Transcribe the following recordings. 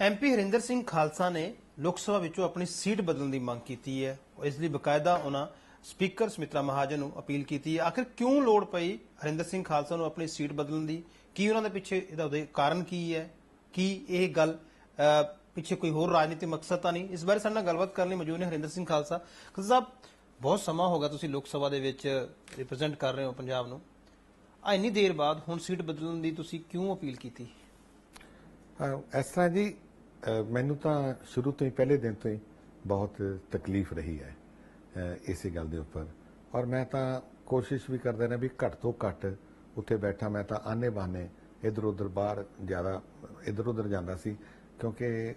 MP Harinder Singh Khalsa ਨੇ ਲੋਕ ਸਭਾ ਵਿੱਚੋਂ ਆਪਣੀ ਸੀਟ ਬਦਲਣ ਦੀ ਮੰਗ ਕੀਤੀ ਹੈ। ਇਸ ਲਈ ਬਕਾਇਦਾ ਉਹਨਾਂ ਸਪੀਕਰ ਸਮਿਤਰਾ ਮਹਾਜਨ ਨੂੰ ਅਪੀਲ ਕੀਤੀ ਹੈ। ਆਖਿਰ ਕਿਉਂ ਲੋੜ ਪਈ ਹਰਿੰਦਰ ਸਿੰਘ ਖਾਲਸਾ ਨੂੰ ਆਪਣੀ ਸੀਟ ਬਦਲਣ ਦੀ? ਕੀ ਉਹਨਾਂ ਦੇ ਪਿੱਛੇ ਇਹਦਾ ਉਹਦੇ ਕਾਰਨ ਕੀ ਹੈ? ਕੀ ਇਹ ਗੱਲ ਪਿੱਛੇ ਕੋਈ ਹੋਰ ਰਾਜਨੀਤਿਕ ਮਕਸਦ ਤਾਂ ਨਹੀਂ? ਇਸ ਬਾਰੇ ਸਾਡੇ ਨਾਲ ਗੱਲਬਾਤ ਕਰਨ ਲਈ ਮੌਜੂਦ ਨੇ ਹਰਿੰਦਰ ਸਿੰਘ ਖਾਲਸਾ। ਖਾਲਸਾ ਸਾਹਿਬ, ਬਹੁਤ ਸਮਾਂ ਹੋ ਗਿਆ ਤੁਸੀਂ ਲੋਕ ਸਭਾ ਦੇ ਵਿੱਚ ਰਿਪਰੈਜ਼ੈਂਟ ਕਰ ਰਹੇ ਹੋ ਪੰਜਾਬ ਨੂੰ। ਆ ਇੰਨੀ ਦੇਰ ਬਾਅਦ ਹੁਣ ਸੀਟ ਬਦਲਣ ਦੀ ਤੁਸੀਂ ਕਿਉਂ ਅਪੀਲ ਕੀਤੀ? ਇਸ ਤਰ੍ਹਾਂ ਜੀ ਮੈਨੂੰ ਤਾਂ ਸ਼ੁਰੂ ਤੋਂ ਹੀ, ਪਹਿਲੇ ਦਿਨ ਤੋਂ ਹੀ ਬਹੁਤ ਤਕਲੀਫ ਰਹੀ ਹੈ ਇਸੇ ਗੱਲ ਦੇ ਉੱਪਰ। ਔਰ ਮੈਂ ਤਾਂ ਕੋਸ਼ਿਸ਼ ਵੀ ਕਰਦਾ ਰਿਹਾ ਵੀ ਘੱਟ ਤੋਂ ਘੱਟ ਉੱਥੇ ਬੈਠਾ, ਮੈਂ ਤਾਂ ਆਨੇ ਬਾਨੇ ਇਧਰ ਉਧਰ ਬਾਹਰ ਜ਼ਿਆਦਾ ਇਧਰ ਉਧਰ ਜਾਂਦਾ ਸੀ, ਕਿਉਂਕਿ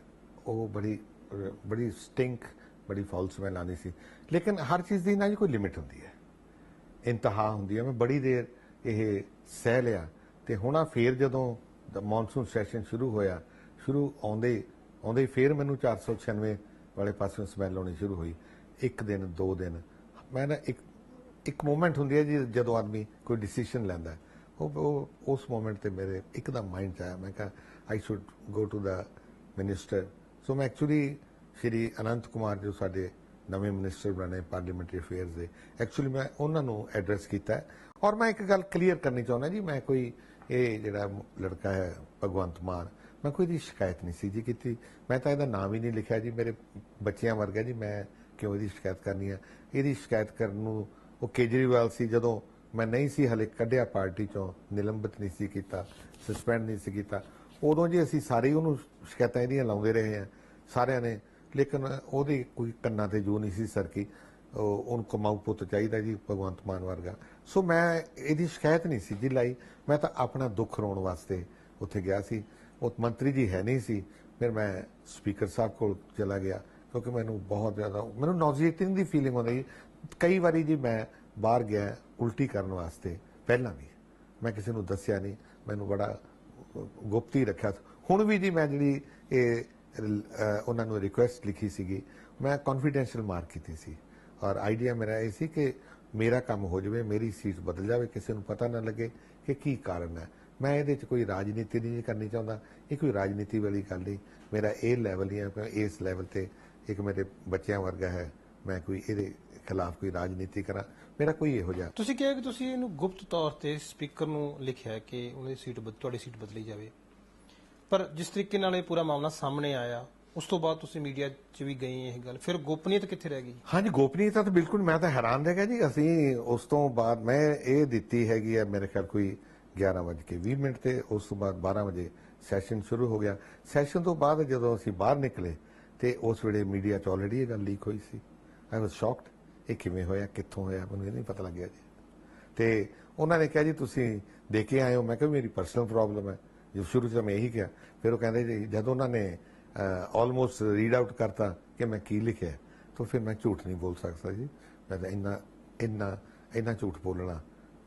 ਉਹ ਬੜੀ ਬੜੀ ਸਟਿੰਕ, ਬੜੀ ਫਾਲ ਸਮੈਲ ਆਉਂਦੀ ਸੀ। ਲੇਕਿਨ ਹਰ ਚੀਜ਼ ਦੀ ਨਾ ਜੀ ਕੋਈ ਲਿਮਿਟ ਹੁੰਦੀ ਹੈ। ਇੰਤਹਾ ਹੁੰਦੀ ਹੈ, ਮੈਂ ਬੜੀ ਦੇਰ ਇਹ ਸਹਿ ਲਿਆ। ਤੇ ਹੁਣਾ ਫੇਰ ਜਦੋਂ ਮੌਨਸੂਨ ਸੈਸ਼ਨ ਸ਼ੁਰੂ ਹੋਇਆ ਸ਼ੁਰੂ ਆਉਂਦੇ ਆਉਂਦੇ ਹੀ ਫੇਰ ਮੈਨੂੰ 496 ਵਾਲੇ ਪਾਸਿਓਂ ਸਮੈਲ ਆਉਣੀ ਸ਼ੁਰੂ ਹੋਈ। ਇੱਕ ਦਿਨ, ਦੋ ਦਿਨ। ਮੈਂ ਨਾ ਇੱਕ ਇੱਕ ਮੂਮੈਂਟ ਹੁੰਦੀ ਹੈ ਜੀ ਜਦੋਂ ਆਦਮੀ ਕੋਈ ਡਿਸੀਜਨ ਲੈਂਦਾ ਉਹ ਉਹ, ਉਸ ਮੂਮੈਂਟ ਤੇ ਮੇਰੇ ਇੱਕਦਮ ਮਾਈਂਡ 'ਚ ਆਇਆ। ਮੈਂ ਕਿਹਾ I should go to the minister so ਮੈਂ ਐਕਚੁਅਲੀ ਸ਼੍ਰੀ ਅਨੰਤ ਕੁਮਾਰ ਜੋ ਸਾਡੇ ਨਵੇਂ ਮਿਨਿਸਟਰ ਬਣੇ ਪਾਰਲੀਮੈਂਟਰੀ ਅਫੇਅਰਸ ਦੇ ਐਕਚੁਅਲੀ ਮੈਂ ਉਹਨਾਂ ਨੂੰ ਐਡਰੈਸ ਕੀਤਾ ਔਰ ਮੈਂ ਇੱਕ ਗੱਲ ਕਲੀਅਰ ਕਰਨੀ ਚਾਹੁੰਦਾ ਜੀ। ਮੈਂ ਕੋਈ, ਇਹ ਜਿਹੜਾ ਲੜਕਾ ਹੈ ਭਗਵੰਤ ਮਾਨ ਮੈਂ ਕੋਈ ਦੀ ਸ਼ਿਕਾਇਤ ਨਹੀਂ ਸੀ ਜੀ ਕੀਤੀ। ਮੈਂ ਤਾਂ ਇਹਦਾ ਨਾਮ ਹੀ ਨਹੀਂ ਲਿਖਿਆ ਜੀ। ਮੇਰੇ ਬੱਚਿਆਂ ਵਰਗਾ ਜੀ, ਮੈਂ ਕਿਉਂ ਇਹਦੀ ਸ਼ਿਕਾਇਤ ਕਰਨੀ ਹੈ ਇਹਦੀ ਸ਼ਿਕਾਇਤ ਕਰਨ ਨੂੰ ਉਹ ਕੇਜਰੀਵਾਲ ਸੀ, ਜਦੋਂ ਮੈਂ ਨਹੀਂ ਸੀ ਹਲੇ ਕੱਢਿਆ ਪਾਰਟੀ ਚੋਂ, ਨਿਲੰਬਿਤ ਨਹੀਂ ਸੀ ਕੀਤਾ ਸਸਪੈਂਡ ਨਹੀਂ ਸੀ ਕੀਤਾ। ਉਦੋਂ ਜੀ ਅਸੀਂ ਸਾਰੇ ਉਹਨੂੰ ਸ਼ਿਕਾਇਤਾਂ ਇਹਦੀਆਂ ਲਾਉਂਦੇ ਰਹੇ ਹਾਂ ਸਾਰਿਆਂ ਨੇ। ਲੇਕਿਨ ਉਹਦੇ ਕੋਈ ਕੰਨਾਂ ਤੇ ਜੂ ਨਹੀਂ ਸੀ ਸਰਕੀ। ਉਹ, ਉਹਨੂੰ ਕਮਾਊ ਪੁੱਤ ਚਾਹੀਦਾ ਜੀ, ਭਗਵੰਤ ਮਾਨ ਵਰਗਾ। ਸੋ ਮੈਂ ਇਹਦੀ ਸ਼ਿਕਾਇਤ ਨਹੀਂ ਸੀ ਜੀ ਲਾਈ। ਮੈਂ ਤਾਂ ਆਪਣਾ ਦੁੱਖ ਰੋਣ ਵਾਸਤੇ ਉੱਥੇ ਗਿਆ ਸੀ। ਉਹ ਮੰਤਰੀ ਜੀ ਹੈ ਨਹੀਂ ਸੀ, ਫਿਰ ਮੈਂ ਸਪੀਕਰ ਸਾਹਿਬ ਕੋਲ ਚਲਾ ਗਿਆ, ਕਿਉਂਕਿ ਮੈਨੂੰ ਬਹੁਤ ਜ਼ਿਆਦਾ, ਮੈਨੂੰ ਨੌਜ਼ੀਟਿੰਗ ਦੀ ਫੀਲਿੰਗ ਹੁੰਦੀ ਸੀ। ਕਈ ਵਾਰੀ ਜੀ ਮੈਂ ਬਾਹਰ ਗਿਆ ਉਲਟੀ ਕਰਨ ਵਾਸਤੇ, ਪਹਿਲਾਂ ਵੀ। ਮੈਂ ਕਿਸੇ ਨੂੰ ਦੱਸਿਆ ਨਹੀਂ, ਮੈਨੂੰ ਬੜਾ ਗੁਪਤੀ ਰੱਖਿਆ। ਹੁਣ ਵੀ ਜੀ ਮੈਂ ਜਿਹੜੀ ਇਹ ਉਹਨਾਂ ਨੂੰ ਰਿਕੁਐਸਟ ਲਿਖੀ ਸੀਗੀ, ਮੈਂ ਕੌਨਫੀਡੈਂਸ਼ੀਅਲ ਮਾਰਕ ਕੀਤੀ ਸੀ। ਔਰ ਆਈਡੀਆ ਮੇਰਾ ਇਹ ਸੀ ਕਿ ਮੇਰਾ ਕੰਮ ਹੋ ਜਾਵੇ, ਮੇਰੀ ਸੀਟ ਬਦਲ ਜਾਵੇ, ਕਿਸੇ ਨੂੰ ਪਤਾ ਨਾ ਲੱਗੇ ਕਿ ਕੀ ਕਾਰਨ ਹੈ। ਮੈਂ ਇਹਦੇ 'ਚ ਕੋਈ ਰਾਜਨੀਤੀ ਨਹੀਂ ਕਰਨੀ ਚਾਹੁੰਦਾ। ਇਹ ਕੋਈ ਰਾਜਨੀਤੀ ਵਾਲੀ ਗੱਲ ਨਹੀਂ। ਮੇਰਾ ਇਹ ਲੈਵਲ ਹੀ ਹੈ ਇਸ ਲੈਵਲ ਤੇ ਇੱਕ ਮੇਰੇ ਬੱਚਿਆਂ ਵਰਗਾ ਹੈ। ਮੈਂ ਕੋਈ ਇਹਦੇ ਖਿਲਾਫ ਕੋਈ ਰਾਜਨੀਤੀ ਕਰਾਂ। ਮੇਰਾ ਕੋਈ ਇਹੋ ਜਿਹਾ ਤੁਸੀਂ ਕਿਹਾ ਕਿ ਤੁਸੀਂ ਇਹਨੂੰ ਗੁਪਤ ਤੌਰ ਤੇ ਸਪੀਕਰ ਨੂੰ ਲਿਖਿਆ ਕਿ ਉਹਨਾਂ ਸੀਟ ਤੁਹਾਡੀ ਸੀਟ ਬਦਲੀ ਜਾਵੇ। ਪਰ ਜਿਸ ਤਰੀਕੇ ਨਾਲ ਇਹ ਪੂਰਾ ਮਾਮਲਾ ਸਾਹਮਣੇ ਆਇਆ ਉਸ ਤੋਂ ਬਾਅਦ ਤੁਸੀਂ ਮੀਡੀਆ 'ਚ ਵੀ ਗਏ ਇਹ ਗੱਲ। ਫਿਰ ਗੋਪਨੀਯਤ ਕਿੱਥੇ ਰਹਿ ਗਈ? ਹਾਂਜੀ ਗੋਪਨੀਯਤਾ ਤਾਂ ਬਿਲਕੁਲ ਮੈਂ ਤਾਂ ਹੈਰਾਨ ਰਹਿ ਗਿਆ ਜੀ। ਅਸੀਂ ਉਸ ਤੋਂ ਬਾਅਦ ਮੈਂ ਇਹ ਦਿੱਤੀ ਹੈਗੀ ਹੈ ਮੇਰੇ ਖਿਆਲ ਕੋਈ 11 ਵਜੇ ਕੇ 20 ਮਿੰਟ ਤੇ ਉਸ ਤੋਂ ਬਾਅਦ 12 ਵਜੇ ਸੈਸ਼ਨ ਸ਼ੁਰੂ ਹੋ ਗਿਆ। ਸੈਸ਼ਨ ਤੋਂ ਬਾਅਦ ਜਦੋਂ ਅਸੀਂ ਬਾਹਰ ਨਿਕਲੇ ਤੇ ਉਸ ਵੇਲੇ ਮੀਡੀਆ 'ਚ ਆਲਰੇਡੀ ਇਹ ਗੱਲ ਲੀਕ ਹੋਈ ਸੀ। ਆਈ ਵਾਸ ਸ਼ੌਕਡ ਇਹ ਕਿਵੇਂ ਹੋਇਆ, ਕਿੱਥੋਂ ਹੋਇਆ, ਮੈਨੂੰ ਇਹ ਨਹੀਂ ਪਤਾ ਲੱਗਿਆ ਜੀ। ਤੇ ਉਹਨਾਂ ਨੇ ਕਿਹਾ ਜੀ, ਤੁਸੀਂ ਦੇ ਕੇ ਆਏ ਹੋ। ਮੈਂ ਕਿਹਾ, ਵੀ ਮੇਰੀ ਪਰਸਨਲ ਪ੍ਰੋਬਲਮ ਹੈ। ਜੋ ਸ਼ੁਰੂ ਚ ਮੈਂ ਇਹੀ ਕਿਹਾ। ਫਿਰ ਉਹ ਕਹਿੰਦੇ ਜੀ, ਜਦੋਂ ਉਹਨਾਂ ਨੇ ਆਲਮੋਸਟ ਰੀਡ ਆਊਟ ਕਰਤਾ ਕਿ ਮੈਂ ਕੀ ਲਿਖਿਆ, ਤਾਂ ਫਿਰ ਮੈਂ ਝੂਠ ਨਹੀਂ ਬੋਲ ਸਕਦਾ ਜੀ। ਮੈਂ ਤਾਂ ਇੰਨਾ ਇੰਨਾ ਇੰਨਾ ਝੂਠ ਬੋਲਣਾ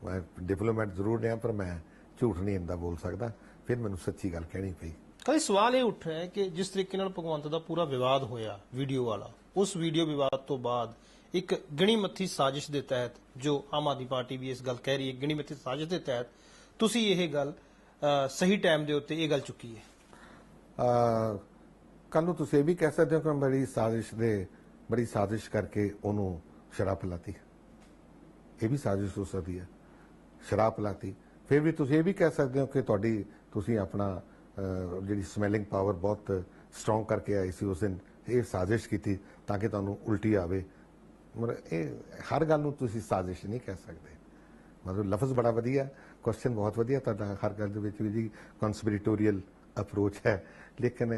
ਮੈਂ ਡਿਪਲੋਮੈਟ ਜ਼ਰੂਰ ਰਿਹਾ ਪਰ ਮੈਂ ਝੂਠ ਨਹੀਂ ਇੰਦਾ ਬੋਲ ਸਕਦਾ। ਫਿਰ ਮੈਨੂੰ ਸੱਚੀ ਗੱਲ ਕਹਿਣੀ ਪਈ। ਕਈ ਸਵਾਲ ਇਹ ਉੱਠ ਰਿਹਾ ਹੈ ਕਿ ਜਿਸ ਤਰੀਕੇ ਨਾਲ ਭਗਵੰਤ ਦਾ ਪੂਰਾ ਵਿਵਾਦ ਹੋਇਆ ਵੀਡੀਓ ਵਾਲਾ ਉਸ ਵੀਡੀਓ ਵਿਵਾਦ ਤੋਂ ਬਾਅਦ ਇੱਕ ਗਿਣੀ ਮੱਥੀ ਸਾਜ਼ਿਸ਼ ਦੇ ਤਹਿਤ ਜੋ ਆਮ ਆਦਮੀ ਪਾਰਟੀ ਵੀ ਇਸ ਗੱਲ ਕਹਿ ਰਹੀ ਹੈ ਗਿਣੀ ਮੱਥੀ ਸਾਜ਼ਿਸ਼ ਦੇ ਤਹਿਤ ਤੁਸੀਂ ਇਹ ਗੱਲ ਸਹੀ ਟਾਈਮ ਦੇ ਉੱਤੇ ਇਹ ਗੱਲ ਚੁੱਕੀ ਹੈ? ਕੱਲ ਨੂੰ ਤੁਸੀਂ ਇਹ ਵੀ ਕਹਿ ਸਕਦੇ ਹੋ ਕਿ ਬੜੀ ਸਾਜ਼ਿਸ਼ ਦੇ ਬੜੀ ਸਾਜ਼ਿਸ਼ ਕਰਕੇ ਉਹਨੂੰ ਸ਼ਰਾਬ ਪਿਲਾਤੀ। ਇਹ ਵੀ ਸਾਜ਼ਿਸ਼ ਹੋ ਸਕਦੀ ਹੈ। ਸ਼ਰਾਬ ਪਿਲਾਤੀ। ਫਿਰ ਵੀ ਤੁਸੀਂ ਇਹ ਵੀ ਕਹਿ ਸਕਦੇ ਹੋ ਕਿ ਤੁਹਾਡੀ, ਤੁਸੀਂ ਆਪਣਾ ਜਿਹੜੀ ਸਮੈਲਿੰਗ ਪਾਵਰ ਬਹੁਤ ਸਟਰੋਂਗ ਕਰਕੇ ਆਈ ਸੀ ਉਸ ਦਿਨ, ਇਹ ਸਾਜ਼ਿਸ਼ ਕੀਤੀ ਤਾਂ ਕਿ ਤੁਹਾਨੂੰ ਉਲਟੀ ਆਵੇ। ਮਤਲਬ ਇਹ ਹਰ ਗੱਲ ਨੂੰ ਤੁਸੀਂ ਸਾਜ਼ਿਸ਼ ਨਹੀਂ ਕਹਿ ਸਕਦੇ। ਮਤਲਬ ਲਫ਼ਜ਼ ਬੜਾ ਵਧੀਆ ਕੁਐਸਚਨ ਬਹੁਤ ਵਧੀਆ ਤੁਹਾਡਾ ਹਰ ਗੱਲ ਦੇ ਵਿੱਚ ਵੀ ਜੀ ਕਨਸਪੀਰੇਟੋਰੀਅਲ ਅਪਰੋਚ ਹੈ। ਲੇਕਿਨ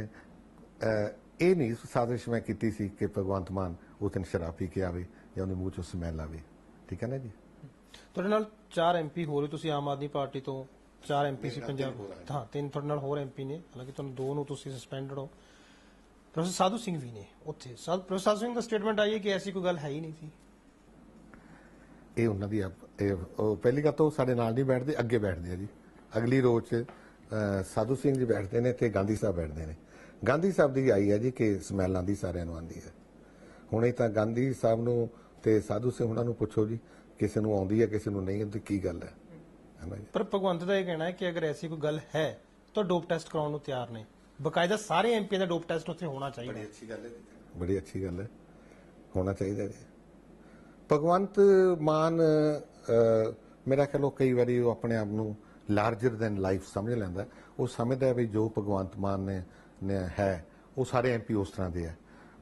ਇਹ ਨਹੀਂ ਸਾਜ਼ਿਸ਼ ਮੈਂ ਕੀਤੀ ਸੀ ਕਿ ਭਗਵੰਤ ਮਾਨ ਉਸ ਦਿਨ ਸ਼ਰਾਬ ਪੀ ਕੇ ਆਵੇ ਜਾਂ ਉਹਦੇ ਮੂੰਹ ਚੋਂ ਸਮੈਲ ਆਵੇ। ਠੀਕ ਹੈ ਨਾ ਜੀ? ਤੁਹਾਡੇ ਨਾਲ ਚਾਰ ਐਮਪੀ ਹੋਰ ਨੇ ਤੁਸੀਂ ਆਮ ਆਦਮੀ ਪਾਰਟੀ ਤੋਂ ਚਾਰ ਐਮਪੀ ਸੀ ਪੰਜਾਬ। ਹਾਂ ਤਿੰਨ ਤੁਹਾਡੇ ਨਾਲ ਹੋਰ ਐਮਪੀ ਨੇ ਹਾਲਾਂਕਿ ਤੁਹਾਨੂੰ ਦੋ ਨੂੰ ਤੁਸੀਂ ਸਸਪੈਂਡਡ ਹੋ। ਪ੍ਰੋਫੈਸਰ ਸਾਧੂ ਸਿੰਘ ਵੀ ਨੇ ਉੱਥੇ। ਸਾਧ ਪ੍ਰੋਫੈਸਰ ਸਿੰਘ ਦਾ ਸਟੇਟਮੈਂਟ ਆਈ ਹੈ ਕਿ ਐਸੀ ਕੋਈ ਗੱਲ ਹੈ ਹੀ ਨਹੀਂ ਸੀ। ਇਹ ਉਹਨਾਂ ਦੀ ਪਹਿਲੀ ਗੱਲ ਤਾਂ ਸਾਡੇ ਨਾਲ ਨਹੀਂ ਬੈਠਦੇ ਅੱਗੇ ਬੈਠਦੇ ਆ ਜੀ। ਅਗਲੀ ਰੋਜ਼ 'ਚ ਸਾਧੂ ਸਿੰਘ ਜੀ ਬੈਠਦੇ ਨੇ ਤੇ ਗਾਂਧੀ ਸਾਹਿਬ ਬੈਠਦੇ ਨੇ। ਗਾਂਧੀ ਸਾਹਿਬ ਦੀ ਆਈ ਹੈ ਜੀ ਕਿ ਸਮੈਲ ਆਂਦੀ ਸਾਰਿਆਂ ਨੂੰ ਆਂਦੀ ਹੈ। ਹੁਣ ਤਾਂ ਗਾਂਧੀ ਸਾਹਿਬ ਨੂੰ ਤੇ ਸਾਧੂ ਸਿੰਘ ਉਹਨਾਂ ਨੂੰ ਪੁੱਛੋ ਜੀ ਕਿਸੇ ਨੂੰ ਆਉਂਦੀ ਹੈ ਕਿਸੇ ਨੂੰ ਨਹੀਂ ਆਉਂਦੀ ਕੀ ਗੱਲ ਹੈ? ਹੈ ਨਾ ਜੀ? ਪਰ ਭਗਵੰਤ ਦਾ ਇਹ ਕਹਿਣਾ ਹੈ ਕਿ ਅਗਰ ਐਸੀ ਕੋਈ ਗੱਲ ਹੈ ਤਾਂ ਡੋਪ ਟੈਸਟ ਕਰਾਉਣ ਨੂੰ ਤਿਆਰ ਨੇ। ਬਕਾਇਦਾ ਸਾਰੇ ਐਮਪੀ ਦਾ ਡੋਪ ਟੈਸਟ ਉੱਥੇ ਹੋਣਾ ਚਾਹੀਦਾ। ਹੈ। ਅੱਛੀ ਗੱਲ ਹੈ ਬੜੀ ਅੱਛੀ ਗੱਲ ਹੈ। ਹੋਣਾ ਚਾਹੀਦਾ ਜੀ। ਭਗਵੰਤ ਮਾਨ ਮੇਰਾ ਖਿਆਲ ਉਹ ਕਈ ਵਾਰੀ ਉਹ ਆਪਣੇ ਆਪ ਨੂੰ ਲਾਰਜਰ ਦੈਨ ਲਾਈਫ ਸਮਝ ਲੈਂਦਾ ਉਹ ਸਮਝਦਾ ਹੈ ਵੀ ਜੋ ਭਗਵੰਤ ਮਾਨ ਨੇ ਨੇ ਹੈ ਉਹ ਸਾਰੇ ਐਮਪੀ ਉਸ ਤਰ੍ਹਾਂ ਦੇ ਆ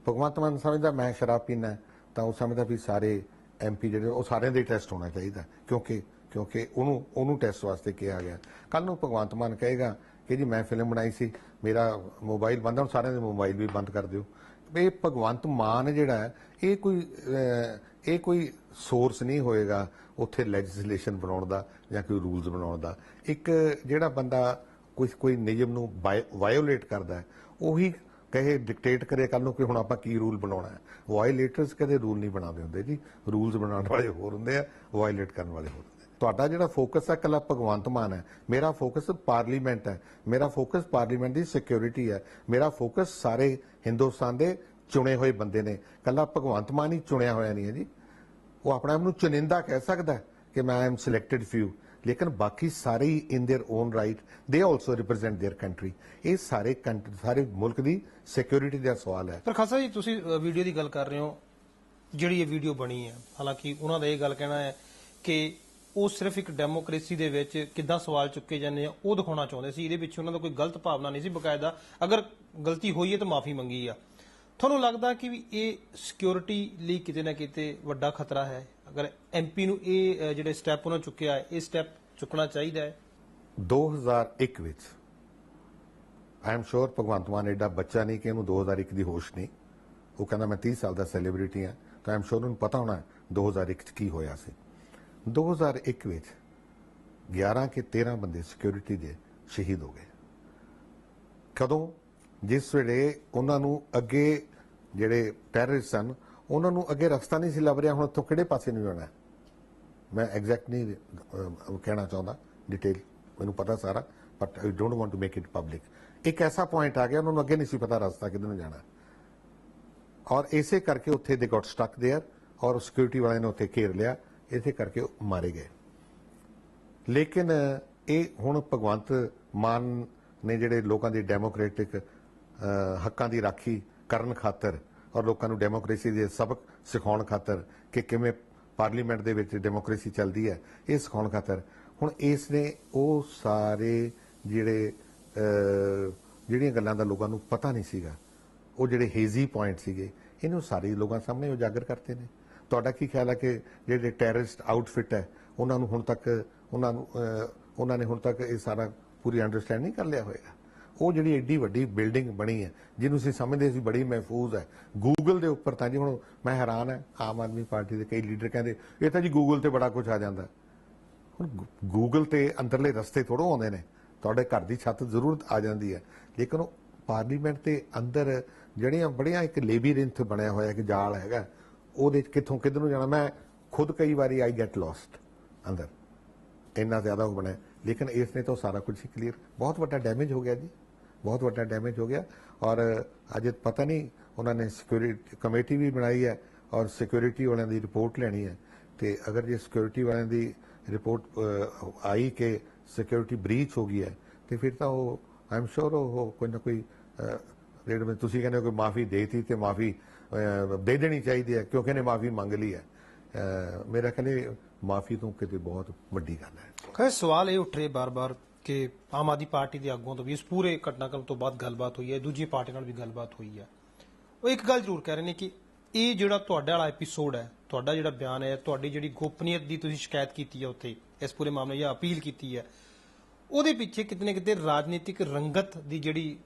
ਭਗਵੰਤ ਮਾਨ ਸਮਝਦਾ ਮੈਂ ਸ਼ਰਾਬ ਪੀਣਾ ਤਾਂ ਉਹ ਸਮਝਦਾ ਵੀ ਸਾਰੇ ਐਮਪੀ ਜਿਹੜੇ, ਉਹ ਸਾਰਿਆਂ ਦੇ ਟੈਸਟ ਹੋਣਾ ਚਾਹੀਦਾ, ਕਿਉਂਕਿ ਕਿਉਂਕਿ ਉਹਨੂੰ ਉਹਨੂੰ ਟੈਸਟ ਵਾਸਤੇ ਕਿਹਾ ਗਿਆ। ਕੱਲ ਨੂੰ ਭਗਵੰਤ ਮਾਨ ਕਹੇਗਾ ਕਿ ਜੀ ਮੈਂ ਫਿਲਮ ਬਣਾਈ ਸੀ, ਮੇਰਾ ਮੋਬਾਈਲ ਬੰਦ ਆ ਹੁਣ ਸਾਰਿਆਂ ਦੇ ਮੋਬਾਈਲ ਵੀ ਬੰਦ ਕਰ ਦਿਓ। ਇਹ ਭਗਵੰਤ ਮਾਨ ਜਿਹੜਾ ਇਹ ਕੋਈ ਇਹ ਕੋਈ ਸੋਰਸ ਨਹੀਂ ਹੋਏਗਾ ਉੱਥੇ ਲੈਜਿਸਲੇਸ਼ਨ ਬਣਾਉਣ ਦਾ ਜਾਂ ਕੋਈ ਰੂਲਸ ਬਣਾਉਣ ਦਾ। ਇੱਕ ਜਿਹੜਾ ਬੰਦਾ ਕੋਈ ਕੋਈ ਨਿਯਮ ਨੂੰ ਵਾਇਓਲੇਟ ਕਰਦਾ ਹੈ, ਉਹੀ ਕਹੇ ਡਿਕਟੇਟ ਕਰੇ ਕੱਲ ਨੂੰ ਕਿ ਹੁਣ ਆਪਾਂ ਕੀ ਰੂਲ ਬਣਾਉਣਾ ਹੈ। ਵਾਇਓਲੇਟਰਸ ਕਦੇ ਰੂਲ ਨਹੀਂ ਬਣਾਉਂਦੇ ਹੁੰਦੇ ਜੀ। ਰੂਲਸ ਬਣਾਉਣ ਵਾਲੇ ਹੋਰ ਹੁੰਦੇ ਆ ਵਾਇਲੇਟ ਕਰਨ ਵਾਲੇ ਹੋਰ ਹੁੰਦੇ ਤੁਹਾਡਾ ਜਿਹੜਾ ਫੋਕਸ ਹੈ ਕੱਲਾ ਭਗਵੰਤ ਮਾਨ ਹੈ। ਮੇਰਾ ਫੋਕਸ ਪਾਰਲੀਮੈਂਟ ਹੈ। ਮੇਰਾ ਫੋਕਸ ਪਾਰਲੀਮੈਂਟ ਦੀ ਸਿਕਿਉਰਿਟੀ ਹੈ। ਮੇਰਾ ਫੋਕਸ ਸਾਰੇ ਹਿੰਦੁਸਤਾਨ ਦੇ ਚੁਣੇ ਹੋਏ ਬੰਦੇ ਨੇ। ਕੱਲਾ ਭਗਵੰਤ ਮਾਨ ਹੀ ਚੁਣਿਆ ਹੋਇਆ ਨਹੀਂ ਹੈ ਜੀ। ਉਹ ਆਪਣੇ ਆਪ ਨੂੰ ਚੁਣਿੰਦਾ ਕਹਿ ਸਕਦਾ ਕਿ ਮੈਂ ਐਮ ਸਿਲੈਕਟਡ ਫਿਊ ਲੇਕਿਨ ਬਾਕੀ ਸਾਰੇ in their own right they also represent their country ਇਹ ਸਾਰੇ ਕੰਟਰੀ ਸਾਰੇ ਮੁਲਕ ਦੀ ਸਿਕਿਉਰਿਟੀ ਦਾ ਸਵਾਲ ਹੈ ਪਰ ਖਾਸਾ ਜੀ ਤੁਸੀਂ ਅ, ਵੀਡੀਓ ਦੀ ਗੱਲ ਕਰ ਰਹੇ ਹੋ ਜਿਹੜੀ ਇਹ ਵੀਡੀਓ ਬਣੀ ਹੈ ਹਾਲਾਂਕਿ ਉਹਨਾਂ ਦਾ ਇਹ ਗੱਲ ਕਹਿਣਾ ਹੈ ਕਿ ਉਹ ਸਿਰਫ ਇੱਕ ਡੈਮੋਕ੍ਰੇਸੀ ਦੇ ਵਿੱਚ ਕਿੱਦਾਂ ਸਵਾਲ ਚੁੱਕੇ ਜਾਂਦੇ ਆ ਉਹ ਦਿਖਾਉਣਾ ਚਾਹੁੰਦੇ ਸੀ ਇਹਦੇ ਵਿੱਚ ਉਹਨਾਂ ਦਾ ਕੋਈ ਗਲਤ ਭਾਵਨਾ ਨਹੀਂ ਸੀ ਬਕਾਇਦਾ ਅਗਰ ਗਲਤੀ ਹੋਈ ਹੈ ਤਾਂ ਮਾਫੀ ਮੰਗੀ ਆ ਤੁਹਾਨੂੰ ਲੱਗਦਾ ਕਿ ਵੀ ਇਹ ਸਿਕਿਉਰਿਟੀ ਲਈ ਕਿਤੇ ਨਾ ਕਿਤੇ ਵੱਡਾ ਖਤਰਾ ਹੈ? ਅਗਰ ਐਮਪੀ ਨੂੰ ਇਹ ਜਿਹੜੇ ਸਟੈਪ ਉਹਨਾਂ ਚੁੱਕਿਆ ਹੈ, ਇਹ ਸਟੈਪ ਚੁੱਕਣਾ ਚਾਹੀਦਾ ਹੈ? 2001 ਵਿੱਚ ਆਈ ਐਮ ਸ਼ੋਰ ਭਗਵੰਤ ਮਾਨ ਐਡਾ ਬੱਚਾ ਨਹੀਂ ਕਿ ਇਹਨੂੰ 2001 ਦੀ ਹੋਸ਼ ਨਹੀਂ। ਉਹ ਕਹਿੰਦਾ, ਮੈਂ 30 ਸਾਲ ਦਾ ਸੈਲੀਬ੍ਰਿਟੀ ਹਾਂ, ਤਾਂ ਆਈ ਐਮ ਸ਼ੋਰ ਉਹਨੂੰ ਪਤਾ ਹੋਣਾ 2001 ਚ ਕੀ ਹੋਇਆ ਸੀ। 2001 ਵਿੱਚ 11 ਕੇ 13 ਬੰਦੇ ਸਿਕਿਉਰਿਟੀ ਦੇ ਸ਼ਹੀਦ ਹੋ ਗਏ। ਕਦੋਂ? ਜਿਸ ਵੇਲੇ ਉਹਨਾਂ ਨੂੰ ਅੱਗੇ ਜਿਹੜੇ ਟੈਰਰਿਸਟ ਸਨ ਉਹਨਾਂ ਨੂੰ ਅੱਗੇ ਰਸਤਾ ਨਹੀਂ ਸੀ ਲੱਭ ਰਿਹਾ ਹੁਣ ਉੱਥੋਂ ਕਿਹੜੇ ਪਾਸੇ ਨੂੰ ਜਾਣਾ ਹੈ? ਮੈਂ ਐਗਜ਼ੈਕਟ ਨਹੀਂ ਅਹ, ਕਹਿਣਾ ਚਾਹੁੰਦਾ ਡਿਟੇਲ ਮੈਨੂੰ ਪਤਾ ਸਾਰਾ but I don't want to make it public ਇੱਕ ਐਸਾ ਪੁਆਇੰਟ ਆ ਗਿਆ ਉਹਨਾਂ ਨੂੰ ਅੱਗੇ ਨਹੀਂ ਸੀ ਪਤਾ ਰਸਤਾ ਕਿੱਧਰ ਨੂੰ ਜਾਣਾ ਔਰ ਇਸੇ ਕਰਕੇ ਉੱਥੇ ਦੇ ਗਾਟ ਸਟਕ देयर ਔਰ ਸਿਕਿਉਰਿਟੀ ਵਾਲਿਆਂ ਨੇ ਉੱਥੇ ਘੇਰ ਲਿਆ ਇਸੇ ਕਰਕੇ ਉਹ ਮਾਰੇ ਗਏ ਲੇਕਿਨ ਇਹ ਹੁਣ ਭਗਵੰਤ ਮਾਨ ਨੇ ਜਿਹੜੇ ਲੋਕਾਂ ਦੀ ਡੈਮੋਕ੍ਰੈਟਿਕ ਹੱਕਾਂ ਦੀ ਰਾਖੀ ਕਰਨ ਖਾਤਰ ਔਰ ਲੋਕਾਂ ਨੂੰ ਡੈਮੋਕ੍ਰੇਸੀ ਦੇ ਸਬਕ ਸਿਖਾਉਣ ਖਾਤਰ ਕਿ ਕਿਵੇਂ ਪਾਰਲੀਮੈਂਟ ਦੇ ਵਿੱਚ ਡੈਮੋਕ੍ਰੇਸੀ ਚੱਲਦੀ ਹੈ, ਇਹ ਸਿਖਾਉਣ ਖਾਤਰ। ਹੁਣ ਇਸ ਨੇ ਉਹ ਸਾਰੇ ਜਿਹੜੇ ਜਿਹੜੀਆਂ ਗੱਲਾਂ ਦਾ ਲੋਕਾਂ ਨੂੰ ਪਤਾ ਨਹੀਂ ਸੀਗਾ, ਉਹ ਜਿਹੜੇ ਹੇਜ਼ੀ ਪੁਆਇੰਟ ਸੀਗੇ, ਇਹਨੂੰ ਸਾਰੇ ਲੋਕਾਂ ਸਾਹਮਣੇ ਉਜਾਗਰ ਕਰਤੇ ਨੇ। ਤੁਹਾਡਾ ਕੀ ਖਿਆਲ ਹੈ ਕਿ ਜਿਹੜੇ ਟੈਰਰਿਸਟ ਆਊਟਫਿਟ ਹੈ, ਉਹਨਾਂ ਨੂੰ ਹੁਣ ਤੱਕ, ਉਹਨਾਂ ਨੂੰ ਉਹਨਾਂ ਨੇ ਹੁਣ ਤੱਕ ਇਹ ਸਾਰਾ ਪੂਰੀ ਅੰਡਰਸਟੈਂਡ ਨਹੀਂ ਕਰ ਲਿਆ ਹੋਏਗਾ? ਉਹ ਜਿਹੜੀ ਐਡੀ ਵੱਡੀ ਬਿਲਡਿੰਗ ਬਣੀ ਹੈ, ਜਿਹਨੂੰ ਅਸੀਂ ਸਮਝਦੇ ਸੀ ਬੜੀ ਮਹਿਫੂਜ਼ ਹੈ। ਗੂਗਲ ਦੇ ਉੱਪਰ ਤਾਂ ਜੀ ਹੁਣ ਮੈਂ ਹੈਰਾਨ ਹੈ, ਆਮ ਆਦਮੀ ਪਾਰਟੀ ਦੇ ਕਈ ਲੀਡਰ ਕਹਿੰਦੇ, ਇਹ ਤਾਂ ਜੀ ਗੂਗਲ ਤੇ ਬੜਾ ਕੁਝ ਆ ਜਾਂਦਾ। ਹੈ। ਹੁਣ ਗੂਗਲ ਤੇ ਅੰਦਰਲੇ ਰਸਤੇ ਥੋੜੋ ਆਉਂਦੇ ਨੇ। ਤੁਹਾਡੇ ਘਰ ਦੀ ਛੱਤ ਜ਼ਰੂਰ ਆ ਜਾਂਦੀ ਹੈ। ਲੇਕਿਨ ਉਹ ਪਾਰਲੀਮੈਂਟ ਦੇ ਅੰਦਰ ਜਿਹੜੀਆਂ ਬੜੀਆਂ ਇੱਕ ਲੇਬੀਰਿੰਥ ਬਣਿਆ ਹੋਇਆ, ਇੱਕ ਜਾਲ ਹੈਗਾ, ਉਹਦੇ 'ਚ ਕਿੱਥੋਂ ਕਿੱਧਰ ਨੂੰ ਜਾਣਾ, ਮੈਂ ਖੁਦ ਕਈ ਵਾਰੀ ਆਈ ਗੈਟ ਲੋਸਟ ਅੰਦਰ। ਇੰਨਾ ਜ਼ਿਆਦਾ ਉਹ ਬਣਿਆ। ਲੇਕਿਨ ਇਸ ਨੇ ਤਾਂ ਸਾਰਾ ਕੁਝ ਹੀ ਕਲੀਅਰ ਬਹੁਤ ਵੱਡਾ ਡੈਮੇਜ ਹੋ ਗਿਆ ਜੀ। ਬਹੁਤ ਵੱਡਾ ਡੈਮੇਜ ਹੋ ਗਿਆ ਔਰ ਅੱਜ ਪਤਾ ਨਹੀਂ ਉਹਨਾਂ ਨੇ ਸਿਕਿਉਰਿਟੀ ਕਮੇਟੀ ਵੀ ਬਣਾਈ ਹੈ ਔਰ ਸਿਕਿਉਰਿਟੀ ਵਾਲਿਆਂ ਦੀ ਰਿਪੋਰਟ ਲੈਣੀ ਹੈ। ਤੇ ਅਗਰ ਜੇ ਸਿਕਿਉਰਿਟੀ ਵਾਲਿਆਂ ਦੀ ਰਿਪੋਰਟ ਆਈ ਕਿ ਸਿਕਿਉਰਿਟੀ ਬ੍ਰੀਚ ਹੋ ਗਈ ਹੈ ਤੇ ਫਿਰ ਤਾਂ ਉਹ ਆਈ ਐਮ ਸ਼ੋਰ ਉਹ ਕੋਈ ਨਾ ਕੋਈ ਅਹ, ਜਿਹੜੇ ਵਿੱਚ ਤੁਸੀਂ ਕਹਿੰਦੇ ਹੋ ਕਿ ਮਾਫੀ ਦੇਤੀ ਤੇ ਮਾਫੀ ਦੇ ਦੇਣੀ ਚਾਹੀਦੀ ਹੈ ਕਿਉਂਕਿ ਇਹਨੇ ਮਾਫੀ ਮੰਗ ਲਈ ਹੈ। ਅਹ, ਮੇਰਾ ਕਹਿੰਦੇ ਮਾਫੀ ਤੋਂ ਕਿਤੇ ਬਹੁਤ ਵੱਡੀ ਗੱਲ ਹੈ। ਖੈਰ ਸਵਾਲ ਇਹ ਉੱਠ ਰਹੇ ਬਾਰ-ਬਾਰ ਕਿ ਆਮ ਆਦਮੀ ਪਾਰਟੀ ਦੇ ਆਗੂਆਂ ਤੋਂ ਵੀ ਇਸ ਪੂਰੇ ਘਟਨਾਕ੍ਰਮ ਤੋਂ ਬਾਅਦ ਗੱਲਬਾਤ ਹੋਈ ਹੈ, ਦੂਜੀ ਪਾਰਟੀ ਨਾਲ ਵੀ ਗੱਲਬਾਤ ਹੋਈ ਹੈ। ਉਹ ਇੱਕ ਗੱਲ ਜ਼ਰੂਰ ਕਹਿ ਰਹੇ ਨੇ ਕਿ ਇਹ ਜਿਹੜਾ ਤੁਹਾਡਾ ਵਾਲਾ ਐਪੀਸੋਡ ਹੈ, ਤੁਹਾਡਾ ਜਿਹੜਾ ਬਿਆਨ ਹੈ, ਤੁਹਾਡੀ ਜਿਹੜੀ ਗੋਪਨੀਅਤ ਦੀ ਤੁਸੀਂ ਸ਼ਿਕਾਇਤ ਕੀਤੀ ਹੈ ਉੱਥੇ, ਇਸ ਪੂਰੇ ਮਾਮਲੇ ਜਾਂ ਅਪੀਲ ਕੀਤੀ ਹੈ, ਉਹਦੇ ਪਿੱਛੇ ਕਿਤੇ ਨਾ ਕਿਤੇ ਰਾਜਨੀਤਿਕ ਰੰਗਤ ਦੀ ਜਿਹੜੀ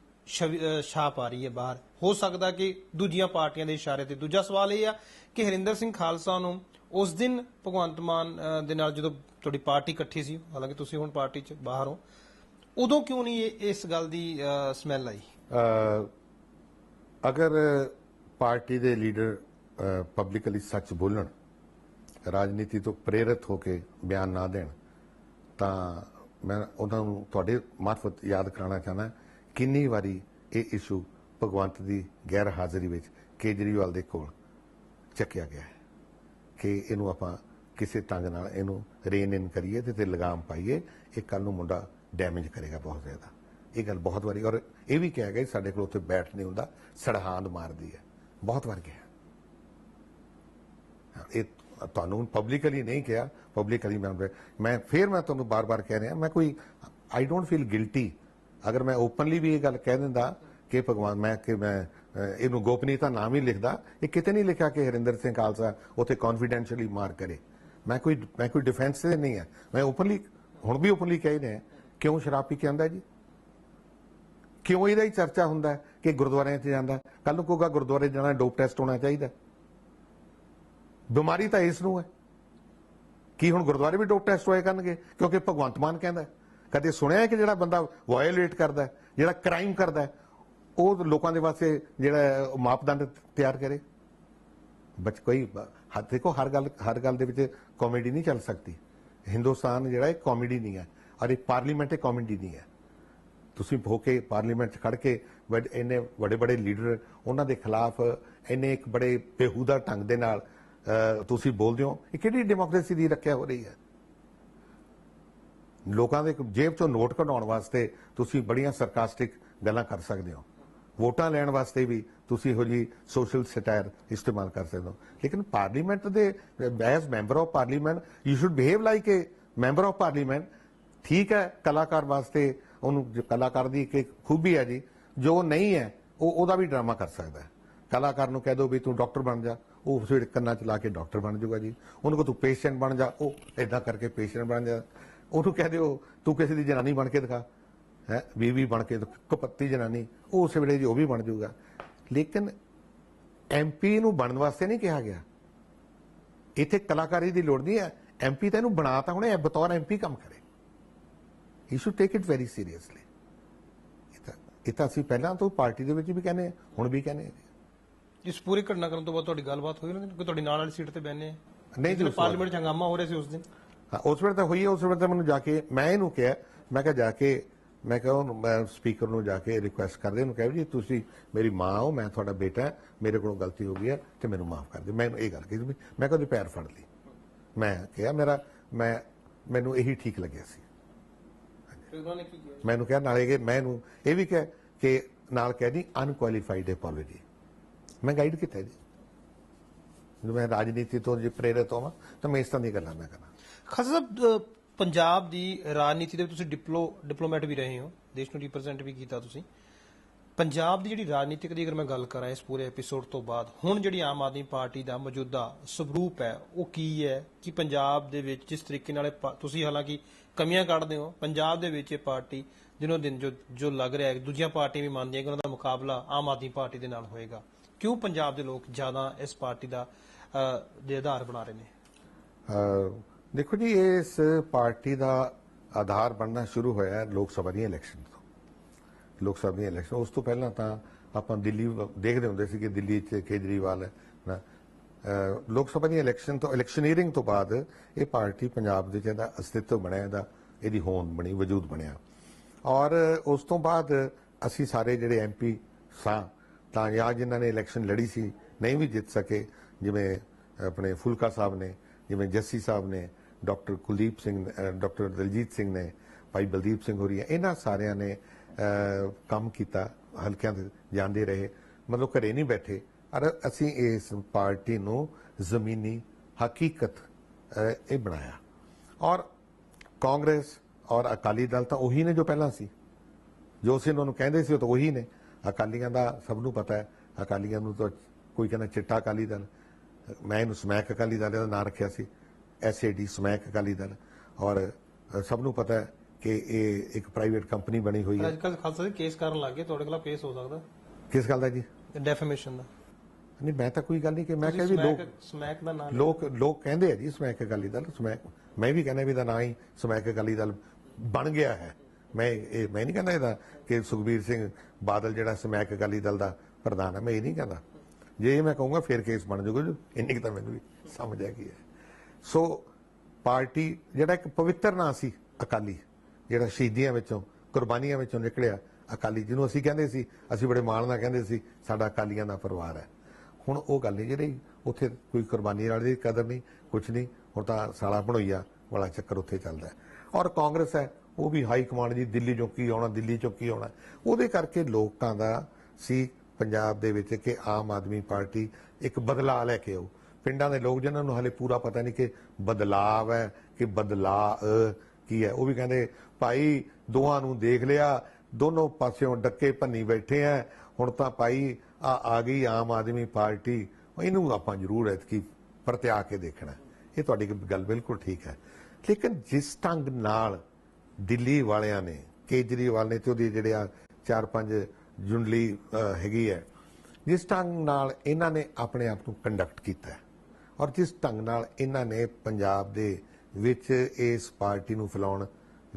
ਛਾਪ ਆ ਰਹੀ ਹੈ ਬਾਹਰ। ਹੋ ਸਕਦਾ ਕਿ ਦੂਜੀਆਂ ਪਾਰਟੀਆਂ ਦੇ ਇਸ਼ਾਰੇ ਤੇ। ਦੂਜਾ ਸਵਾਲ ਇਹ ਆ ਕਿ ਹਰਿੰਦਰ ਸਿੰਘ ਖਾਲਸਾ ਨੂੰ ਉਸ ਦਿਨ ਭਗਵੰਤ ਮਾਨ ਦੇ ਨਾਲ ਜਦੋਂ ਤੁਹਾਡੀ ਪਾਰਟੀ ਇਕੱਠੀ ਸੀ, ਹਾਲਾਂਕਿ ਤੁਸੀਂ ਹੁਣ ਪਾਰਟੀ 'ਚ ਬਾਹਰ ਹੋ, ਉਦੋਂ ਕਿਉਂ ਨਹੀਂ ਇਸ ਗੱਲ ਦੀ ਸਮੈਲ ਆਈ? ਅਗਰ ਪਾਰਟੀ ਦੇ ਲੀਡਰ ਪਬਲਿਕਲੀ ਸੱਚ ਬੋਲਣ, ਰਾਜਨੀਤੀ ਤੋਂ ਪ੍ਰੇਰਿਤ ਹੋ ਕੇ ਬਿਆਨ ਨਾ ਦੇਣ, ਤਾਂ ਮੈਂ ਉਹਨਾਂ ਨੂੰ ਤੁਹਾਡੇ ਮਾਰਫਤ ਯਾਦ ਕਰਾਉਣਾ ਚਾਹੁੰਦਾ। ਕਿੰਨੀ ਵਾਰੀ ਇਹ ਇਸ਼ੂ ਭਗਵੰਤ ਦੀ ਗੈਰ ਹਾਜ਼ਰੀ ਵਿੱਚ ਕੇਜਰੀਵਾਲ ਦੇ ਕੋਲ ਚੱਕਿਆ ਗਿਆ ਹੈ ਕਿ ਇਹਨੂੰ ਆਪਾਂ ਕਿਸੇ ਢੰਗ ਨਾਲ ਇਹਨੂੰ ਰੇਨ ਇਨ ਕਰੀਏ ਤੇ ਤੇ ਲਗਾਮ ਪਾਈਏ ਇਹ ਕੱਲ ਨੂੰ ਮੁੰਡਾ ਡੈਮੇਜ ਕਰੇਗਾ ਬਹੁਤ ਜ਼ਿਆਦਾ। ਇਹ ਗੱਲ ਬਹੁਤ ਵਾਰੀ ਔਰ ਇਹ ਵੀ ਕਿਹਾ ਗਿਆ ਜੀ, ਸਾਡੇ ਕੋਲ ਉੱਥੇ ਬੈਠ ਨਹੀਂ ਹੁੰਦਾ ਸੜਹਾਂਦ ਮਾਰਦੀ ਹੈ। ਬਹੁਤ ਵਾਰ ਕਿਹਾ। ਇਹ ਤੁਹਾਨੂੰ ਪਬਲਿਕਲੀ ਨਹੀਂ ਕਿਹਾ ਪਬਲਿਕਲੀ ਮੈਂ ਮੈਂ ਫਿਰ ਮੈਂ ਤੁਹਾਨੂੰ ਬਾਰ-ਬਾਰ ਕਹਿ ਰਿਹਾ ਮੈਂ ਕੋਈ ਆਈ ਡੋਨਟ ਫੀਲ ਗਿਲਟੀ ਅਗਰ ਮੈਂ ਓਪਨਲੀ ਵੀ ਇਹ ਗੱਲ ਕਹਿ ਦਿੰਦਾ ਕਿ ਭਗਵਾਨ, ਮੈਂ ਕਿ ਮੈਂ ਇਹਨੂੰ ਗੋਪਨੀयता ਨਾਮ ਹੀ ਲਿਖਦਾ, ਇਹ ਕਿਤੇ ਨਹੀਂ ਲਿਖਿਆ ਕਿ ਹਰਿੰਦਰ ਸਿੰਘ ਖਾਲਸਾ ਉੱਥੇ ਕੌਨਫੀਡੈਂਸ਼ੀਅਲੀ ਮਾਰ ਕਰੇ। ਮੈਂ ਕੋਈ ਮੈਂ ਕੋਈ ਡਿਫੈਂਸ ਤੇ ਨਹੀਂ ਹੈ। ਮੈਂ ਓਪਨਲੀ ਹੁਣ ਵੀ ਓਪਨਲੀ ਕਹਿ ਰਿਹਾ ਕਿਉਂ ਸ਼ਰਾਬ ਪੀ ਕੇ ਆਂਦਾ ਜੀ? ਕਿਉਂ ਇਹਦਾ ਹੀ ਚਰਚਾ ਹੁੰਦਾ ਕਿ ਗੁਰਦੁਆਰਿਆਂ 'ਚ ਜਾਂਦਾ ਕੱਲ ਨੂੰ ਕਹੂਗਾ ਗੁਰਦੁਆਰੇ ਜਾਣਾ ਡੋਪ ਟੈਸਟ ਹੋਣਾ ਚਾਹੀਦਾ ਬਿਮਾਰੀ ਤਾਂ ਇਸ ਨੂੰ ਹੈ। ਕੀ ਹੁਣ ਗੁਰਦੁਆਰੇ ਵੀ ਡੋਪ ਟੈਸਟ ਹੋਏ ਕਰਨਗੇ? ਕਿਉਂਕਿ ਭਗਵੰਤ ਮਾਨ ਕਹਿੰਦਾ ਕਦੇ ਸੁਣਿਆ ਕਿ ਜਿਹੜਾ ਬੰਦਾ ਵਾਇਓਲੇਟ ਕਰਦਾ ਜਿਹੜਾ ਕ੍ਰਾਈਮ ਕਰਦਾ ਉਹ ਲੋਕਾਂ ਦੇ ਵਾਸਤੇ ਜਿਹੜਾ ਮਾਪਦੰਡ ਤਿਆਰ ਕਰੇ? ਬਚ ਕੋਈ ਹਰ ਦੇਖੋ, ਹਰ ਗੱਲ ਹਰ ਗੱਲ ਦੇ ਵਿੱਚ ਕਾਮੇਡੀ ਨਹੀਂ ਚੱਲ ਸਕਦੀ। ਹਿੰਦੁਸਤਾਨ ਜਿਹੜਾ ਇਹ ਕਾਮੇਡੀ ਨਹੀਂ ਹੈ, ਔਰ ਇਹ ਪਾਰਲੀਮੈਂਟ ਇਹ ਕਾਮੇਡੀ ਨਹੀਂ ਹੈ। ਤੁਸੀਂ ਹੋ ਕੇ ਪਾਰਲੀਮੈਂਟ 'ਚ ਖੜ ਕੇ ਵੱਡ- ਇੰਨੇ ਵੱਡੇ ਵੱਡੇ ਲੀਡਰ ਉਹਨਾਂ ਦੇ ਖਿਲਾਫ ਇੰਨੇ ਇੱਕ ਬੜੇ ਬੇਹੂਦਾ ਢੰਗ ਦੇ ਨਾਲ ਤੁਸੀਂ ਬੋਲਦੇ ਹੋ, ਇਹ ਕਿਹੜੀ ਡੈਮੋਕ੍ਰੇਸੀ ਦੀ ਰੱਖਿਆ ਹੋ ਰਹੀ ਹੈ? ਲੋਕਾਂ ਦੇ ਜੇਬ ਚੋਂ ਨੋਟ ਕਢਾਉਣ ਵਾਸਤੇ ਤੁਸੀਂ ਬੜੀਆਂ ਸਰਕਾਸਟਿਕ ਗੱਲਾਂ ਕਰ ਸਕਦੇ ਹੋ। ਵੋਟਾਂ ਲੈਣ ਵਾਸਤੇ ਵੀ ਤੁਸੀਂ ਇਹੋ ਜੀ ਸੋਸ਼ਲ ਸਟਾਇਰ ਇਸਤੇਮਾਲ ਕਰ ਸਕਦੇ ਹੋ। ਲੇਕਿਨ ਪਾਰਲੀਮੈਂਟ ਦੇ as member of parliament you should behave like a member of parliament ਠੀਕ ਹੈ, ਕਲਾਕਾਰ ਵਾਸਤੇ ਉਹਨੂੰ ਕਲਾਕਾਰ ਦੀ ਇੱਕ ਖੂਬੀ ਹੈ ਜੀ, ਜੋ ਨਹੀਂ ਹੈ, ਉਹ ਉਹਦਾ ਵੀ ਡਰਾਮਾ ਕਰ ਸਕਦਾ ਹੈ। ਕਲਾਕਾਰ ਨੂੰ ਕਹਿ ਦੋ ਵੀ ਤੂੰ ਡਾਕਟਰ ਬਣ ਜਾ, ਉਹ ਫਿਰ ਕੰਨਾਂ 'ਚ ਲਾ ਕੇ ਡਾਕਟਰ ਬਣ ਜਾਊਗਾ ਜੀ। ਉਹਨੂੰ ਕੋ ਤੂੰ ਪੇਸ਼ੈਂਟ ਬਣ ਜਾ, ਉਹ ਏਦਾਂ ਕਰਕੇ ਪੇਸ਼ੈਂਟ ਬਣ ਜਾ। ਉਹਨੂੰ ਕਹਿ ਦਿਓ ਤੂੰ ਕਿਸੇ ਦੀ ਜਨਾਨੀ ਬਣ ਕੇ ਦਿਖਾ। ਹੈ ਬੀਵੀ ਬਣ ਕੇ ਕਪੱਤੀ ਜਨਾਨੀ ਉਹ ਉਸ ਵੇਲੇ ਜੀ ਉਹ ਵੀ ਬਣ ਜਾਊਗਾ। ਲੇਕਿਨ ਐਮਪੀ ਨੂੰ ਬਣਨ ਵਾਸਤੇ ਨਹੀਂ ਕਿਹਾ ਗਿਆ। ਇੱਥੇ ਕਲਾਕਾਰੀ ਦੀ ਲੋੜ ਨਹੀਂ ਹੈ। ਐਮਪੀ ਤਾਂ ਇਹਨੂੰ ਬਣਾਤਾ ਹੁਣੇ ਬਤੌਰ ਐਮਪੀ ਕੰਮ ਕਰੇ। He should take it very seriously ਇਹ ਤਾਂ ਅਸੀਂ ਪਹਿਲਾਂ ਤੋਂ ਪਾਰਟੀ ਦੇ ਵਿੱਚ ਵੀ ਕਹਿੰਦੇ ਹੁਣ ਵੀ ਕਹਿੰਦੇ ਇਸ ਪੂਰੀ ਘਟਨਾ ਕਰਨ ਤੋਂ ਬਾਅਦ ਤੁਹਾਡੀ ਗੱਲਬਾਤ ਹੋਈ ਨਾ ਕਿ ਤੁਹਾਡੀ ਨਾਲ ਵਾਲੀ ਸੀਟ ਤੇ ਬੈਠੇ ਨਹੀਂ ਜੀ, ਜਦੋਂ ਪਾਰਲੀਮੈਂਟ 'ਚ ਹੰਗਾਮਾ ਹੋ ਰਿਹਾ ਸੀ ਉਸ ਦਿਨ? ਹਾਂ ਉਸ ਵੇਲੇ ਤਾਂ ਹੋਈ ਹੈ ਉਸ ਵੇਲੇ ਤਾਂ ਮੈਨੂੰ ਜਾ ਕੇ ਮੈਂ ਇਹਨੂੰ ਕਿਹਾ ਮੈਂ ਕਿਹਾ ਜਾ ਕੇ ਮੈਂ ਕਿਹਾ ਉਹਨੂੰ ਮੈਂ ਸਪੀਕਰ ਨੂੰ ਜਾ ਕੇ ਰਿਕੁਐਸਟ ਕਰਦੇ ਉਹਨੂੰ ਕਹਿ ਜੀ ਤੁਸੀਂ ਮੇਰੀ ਮਾਂ ਹੋ ਮੈਂ ਤੁਹਾਡਾ ਬੇਟਾ ਮੇਰੇ ਕੋਲੋਂ ਗਲਤੀ ਹੋ ਗਈ ਹੈ ਤੇ ਮੈਨੂੰ ਮਾਫ ਕਰ ਦਿਓ। ਮੈਂ ਇਹ ਗੱਲ ਕਹੀ ਮੈਂ ਕਦੇ ਪੈਰ ਫੜ ਲਈ ਮੈਂ ਕਿਹਾ ਮੇਰਾ ਮੈਂ ਮੈਨੂੰ ਇਹੀ ਠੀਕ ਲੱਗਿਆ ਸੀ। ਮੈਨੂੰ ਕਿਹਾ? ਨਾਲੇ ਕਿ ਮੈਂ ਇਹਨੂੰ ਇਹ ਵੀ ਕਿਹਾ ਕਿ ਨਾਲ ਕਹਿ ਦੀ ਅਨਕੁਆਲੀਫਾਈਡ ਅਪੋਲੋਜੀ ਮੈਂ ਗਾਈਡ ਕੀਤਾ ਜੀ। ਜਦੋਂ ਮੈਂ ਰਾਜਨੀਤੀ ਤੋਂ ਜੇ ਪ੍ਰੇਰਿਤ ਹੋਵਾਂ ਤਾਂ ਮੈਂ ਇਸ ਤਰ੍ਹਾਂ ਦੀ ਗੱਲਾਂ ਨਾ ਕਰਾਂ। ਖਾਸਾ ਸਾਹਿਬ ਪੰਜਾਬ ਦੀ ਰਾਜਨੀਤੀ ਦੇ ਵਿੱਚ ਤੁਸੀਂ ਡਿਪਲੋ, ਡਿਪਲੋਮੈਟ ਵੀ ਰਹੇ ਹੋ, ਦੇਸ਼ ਨੂੰ ਰਿਪਰੈਜ਼ੈਂਟ ਵੀ ਕੀਤਾ ਤੁਸੀਂ। ਪੰਜਾਬ ਦੀ ਜਿਹੜੀ ਰਾਜਨੀਤਿਕ ਦੀ ਅਗਰ ਮੈਂ ਗੱਲ ਕਰਾਂ ਇਸ ਪੂਰੇ ਐਪੀਸੋਡ ਤੋਂ ਬਾਅਦ, ਹੁਣ ਜਿਹੜੀ ਆਮ ਆਦਮੀ ਪਾਰਟੀ ਦਾ ਮੌਜੂਦਾ ਸਵਰੂਪ ਹੈ, ਉਹ ਕੀ ਹੈ ਕਿ ਪੰਜਾਬ ਦੇ ਵਿੱਚ ਜਿਸ ਤਰੀਕੇ ਨਾਲ ਤੁਸੀਂ ਹਾਲਾਂਕਿ ਕਮੀਆਂ ਕੱਢਦੇ ਹੋ, ਪੰਜਾਬ ਦੇ ਵਿੱਚ ਇਹ ਪਾਰਟੀ ਦਿਨੋਂ ਦਿਨ ਜੋ ਜੋ ਲੱਗ ਰਿਹਾ ਹੈ, ਦੂਜੀਆਂ ਪਾਰਟੀਆਂ ਵੀ ਮੰਨਦੀਆਂ ਕਿ ਉਹਨਾਂ ਦਾ ਮੁਕਾਬਲਾ ਆਮ ਆਦਮੀ ਪਾਰਟੀ ਦੇ ਨਾਲ ਹੋਏਗਾ। ਕਿਉਂ ਪੰਜਾਬ ਦੇ ਲੋਕ ਜ਼ਿਆਦਾ ਇਸ ਪਾਰਟੀ ਦਾ ਦੇ ਆਧਾਰ ਬਣਾ ਰਹੇ ਨੇ? ਦੇਖੋ ਜੀ, ਇਸ ਪਾਰਟੀ ਦਾ ਆਧਾਰ ਬਣਨਾ ਸ਼ੁਰੂ ਹੋਇਆ ਲੋਕ ਸਭਾ ਦੀਆਂ ਇਲੈਕਸ਼ਨ ਤੋਂ। ਲੋਕ ਸਭਾ ਦੀਆਂ ਇਲੈਕਸ਼ਨ, ਉਸ ਤੋਂ ਪਹਿਲਾਂ ਤਾਂ ਆਪਾਂ ਦਿੱਲੀ ਦੇਖਦੇ ਹੁੰਦੇ ਸੀ ਕਿ ਦਿੱਲੀ 'ਚ ਕੇਜਰੀਵਾਲ ਹੈ ਨਾ ਲੋਕ ਸਭਾ ਦੀਆਂ ਇਲੈਕਸ਼ਨ ਤੋਂ, ਇਲੈਕਸ਼ਨੀਅਰਿੰਗ ਤੋਂ ਬਾਅਦ ਇਹ ਪਾਰਟੀ ਪੰਜਾਬ ਦੇ ਜਿਹਦਾ ਅਸਤਿਤਵ ਬਣਿਆ, ਇਹਦਾ, ਇਹਦੀ ਹੋਂਦ ਬਣੀ, ਵਜੂਦ ਬਣਿਆ। ਔਰ ਉਸ ਤੋਂ ਬਾਅਦ ਅਸੀਂ ਸਾਰੇ ਜਿਹੜੇ ਐਮਪੀ ਸਾਂ, ਤਾਂ ਜਾਂ ਜਿਨ੍ਹਾਂ ਨੇ ਇਲੈਕਸ਼ਨ ਲੜੀ ਸੀ, ਨਹੀਂ ਵੀ ਜਿੱਤ ਸਕੇ, ਜਿਵੇਂ ਆਪਣੇ ਫੁਲਕਾ ਸਾਹਿਬ ਨੇ, ਜਿਵੇਂ ਜੱਸੀ ਸਾਹਿਬ ਨੇ ਡਾਕਟਰ ਕੁਲਦੀਪ ਸਿੰਘ ਅਹ, ਡਾਕਟਰ ਦਲਜੀਤ ਸਿੰਘ ਨੇ, ਭਾਈ ਬਲਦੀਪ ਸਿੰਘ ਹੋਰੀ ਇਹਨਾਂ ਸਾਰਿਆਂ ਨੇ ਕੰਮ ਕੀਤਾ, ਹਲਕਿਆਂ ਦੇ ਜਾਂਦੇ ਰਹੇ। ਮਤਲਬ ਘਰੇ ਨਹੀਂ ਬੈਠੇ। ਅਰ ਅਸੀਂ ਇਸ ਪਾਰਟੀ ਨੂੰ ਜ਼ਮੀਨੀ ਹਕੀਕਤ ਇਹ ਬਣਾਇਆ। ਔਰ ਕਾਂਗਰਸ ਔਰ ਅਕਾਲੀ ਦਲ ਤਾਂ ਉਹੀ ਨੇ ਜੋ ਪਹਿਲਾਂ ਸੀ। ਜੋ ਅਸੀਂ ਉਹਨਾਂ ਨੂੰ ਕਹਿੰਦੇ ਸੀ ਉਹ ਤਾਂ ਉਹੀ ਨੇ। ਅਕਾਲੀਆਂ ਦਾ ਸਭ ਨੂੰ ਪਤਾ ਹੈ। ਅਕਾਲੀਆਂ ਨੂੰ ਤਾਂ ਕੋਈ ਕਹਿੰਦਾ ਚਿੱਟਾ ਅਕਾਲੀ ਦਲ। ਮੈਂ ਇਹਨੂੰ ਸਮੈਕ ਅਕਾਲੀ ਦਲ ਦਾ ਨਾਂ ਰੱਖਿਆ ਸੀ। ਐਸਏਡੀ ਸਮੈਕ ਅਕਾਲੀ ਦਲ ਔਰ ਸਭ ਨੂੰ ਪਤਾ ਹੈ ਕਿ ਇਹ ਇੱਕ ਪ੍ਰਾਈਵੇਟ ਕੰਪਨੀ ਬਣੀ ਹੋਈ ਹੈ। ਅੱਜ ਕੱਲ ਖਾਲਸਾ ਜੀ ਕੇਸ ਕਰਨ ਲੱਗੇ ਤੁਹਾਡੇ ਖਿਲਾਫ ਕੇਸ ਹੋ ਸਕਦਾ। ਕਿਸ ਗੱਲ ਦਾ ਜੀ? ਡੈਫੇਮੇਸ਼ਨ ਦਾ। ਨਹੀਂ ਮੈਂ ਤਾਂ ਕੋਈ ਗੱਲ ਨਹੀਂ ਕਿ ਮੈਂ ਕਿਹਾ ਵੀ ਲੋਕ ਸਮੈਕ ਦਾ ਨਾਮ ਲੋਕ ਲੋਕ ਕਹਿੰਦੇ ਆ ਜੀ ਸਮੈਕ ਅਕਾਲੀ ਦਲ ਸਮੈਕ ਮੈਂ ਵੀ ਕਹਿੰਦਾ ਵੀ ਦਾ ਨਾਂ ਹੀ ਸਮੈਕ ਅਕਾਲੀ ਦਲ ਬਣ ਗਿਆ ਹੈ। ਮੈਂ ਇਹ ਮੈਂ ਨਹੀਂ ਕਹਿੰਦਾ ਇਹਦਾ ਕਿ ਸੁਖਬੀਰ ਸਿੰਘ ਬਾਦਲ ਜਿਹੜਾ ਸਮੈਕ ਅਕਾਲੀ ਦਲ ਦਾ ਪ੍ਰਧਾਨ ਹੈ ਮੈਂ ਇਹ ਨਹੀਂ ਕਹਿੰਦਾ। ਜੇ ਇਹ ਮੈਂ ਕਹੂੰਗਾ ਫਿਰ ਕੇਸ ਬਣ ਜਾਊਗਾ ਜੀ। ਇੰਨੀ ਕੁ ਤਾਂ ਮੈਨੂੰ ਵੀ ਸਮਝ ਆ ਗਈ ਹੈ। ਸੋ ਪਾਰਟੀ ਜਿਹੜਾ ਇੱਕ ਪਵਿੱਤਰ ਨਾਂ ਸੀ ਅਕਾਲੀ, ਜਿਹੜਾ ਸ਼ਹੀਦੀਆਂ ਵਿੱਚੋਂ, ਕੁਰਬਾਨੀਆਂ ਵਿੱਚੋਂ ਨਿਕਲਿਆ ਅਕਾਲੀ, ਜਿਹਨੂੰ ਅਸੀਂ ਕਹਿੰਦੇ ਸੀ, ਅਸੀਂ ਬੜੇ ਮਾਣ ਨਾਲ ਕਹਿੰਦੇ ਸੀ, ਸਾਡਾ ਅਕਾਲੀਆਂ ਦਾ ਪਰਿਵਾਰ ਹੈ। ਹੁਣ ਉਹ ਗੱਲ ਨਹੀਂ ਜਿਹੜੀ ਉੱਥੇ ਕੋਈ ਕੁਰਬਾਨੀ ਵਾਲੀ ਕਦਰ ਨਹੀਂ ਕੁਝ ਨਹੀਂ, ਹੁਣ ਤਾਂ ਸਾਲਾ ਬਣੋਈਆ ਵਾਲਾ ਚੱਕਰ ਉੱਥੇ ਚੱਲਦਾ ਔਰ ਕਾਂਗਰਸ ਹੈ, ਉਹ ਵੀ ਹਾਈ ਕਮਾਂਡ ਜੀ, ਦਿੱਲੀ ਚੋਂ ਕੀ ਆਉਣਾ, ਦਿੱਲੀ ਚੋਂ ਕੀ ਆਉਣਾ। ਉਹਦੇ ਕਰਕੇ ਲੋਕਾਂ ਦਾ ਸੀ ਪੰਜਾਬ ਦੇ ਵਿੱਚ ਕਿ ਆਮ ਆਦਮੀ ਪਾਰਟੀ ਇੱਕ ਬਦਲਾਅ ਲੈ ਕੇ ਆਉ ਪਿੰਡਾਂ ਦੇ ਲੋਕ ਜਿਨ੍ਹਾਂ ਨੂੰ ਹਲੇ ਪੂਰਾ ਪਤਾ ਨਹੀਂ ਕਿ ਬਦਲਾਵ ਹੈ, ਕਿ ਬਦਲਾਅ ਕੀ ਹੈ। ਉਹ ਵੀ ਕਹਿੰਦੇ, ਭਾਈ, ਦੋਹਾਂ ਨੂੰ ਦੇਖ ਲਿਆ, ਦੋਨੋਂ ਪਾਸਿਓਂ ਡੱਕੇ ਭੰਨੀ ਬੈਠੇ ਆ ਹੁਣ ਤਾਂ ਭਾਈ, ਆ ਆ ਗਈ ਆਮ ਆਦਮੀ ਪਾਰਟੀ। ਇਹਨੂੰ ਆਪਾਂ ਜ਼ਰੂਰ ਐਤਕੀ ਪਰਤਿਆ ਕੇ ਦੇਖਣਾ ਇਹ ਤੁਹਾਡੀ ਗੱਲ ਬਿਲਕੁਲ ਠੀਕ ਹੈ। ਲੇਕਿਨ ਜਿਸ ਢੰਗ ਨਾਲ ਦਿੱਲੀ ਵਾਲਿਆਂ ਨੇ, ਕੇਜਰੀਵਾਲ ਨੇ ਤੇ ਉਹਦੇ ਜਿਹੜੇ ਆ ਚਾਰ ਪੰਜ ਜੁੰਡਲੀ ਹੈਗੀ ਹੈ, ਜਿਸ ਢੰਗ ਨਾਲ ਇਹਨਾਂ ਨੇ ਆਪਣੇ ਆਪ ਨੂੰ ਕੰਡਕਟ ਕੀਤਾ ਹੈ। ਔਰ ਜਿਸ ਢੰਗ ਨਾਲ ਇਹਨਾਂ ਨੇ ਪੰਜਾਬ ਦੇ ਵਿੱਚ ਇਸ ਪਾਰਟੀ ਨੂੰ ਫੈਲਾਉਣ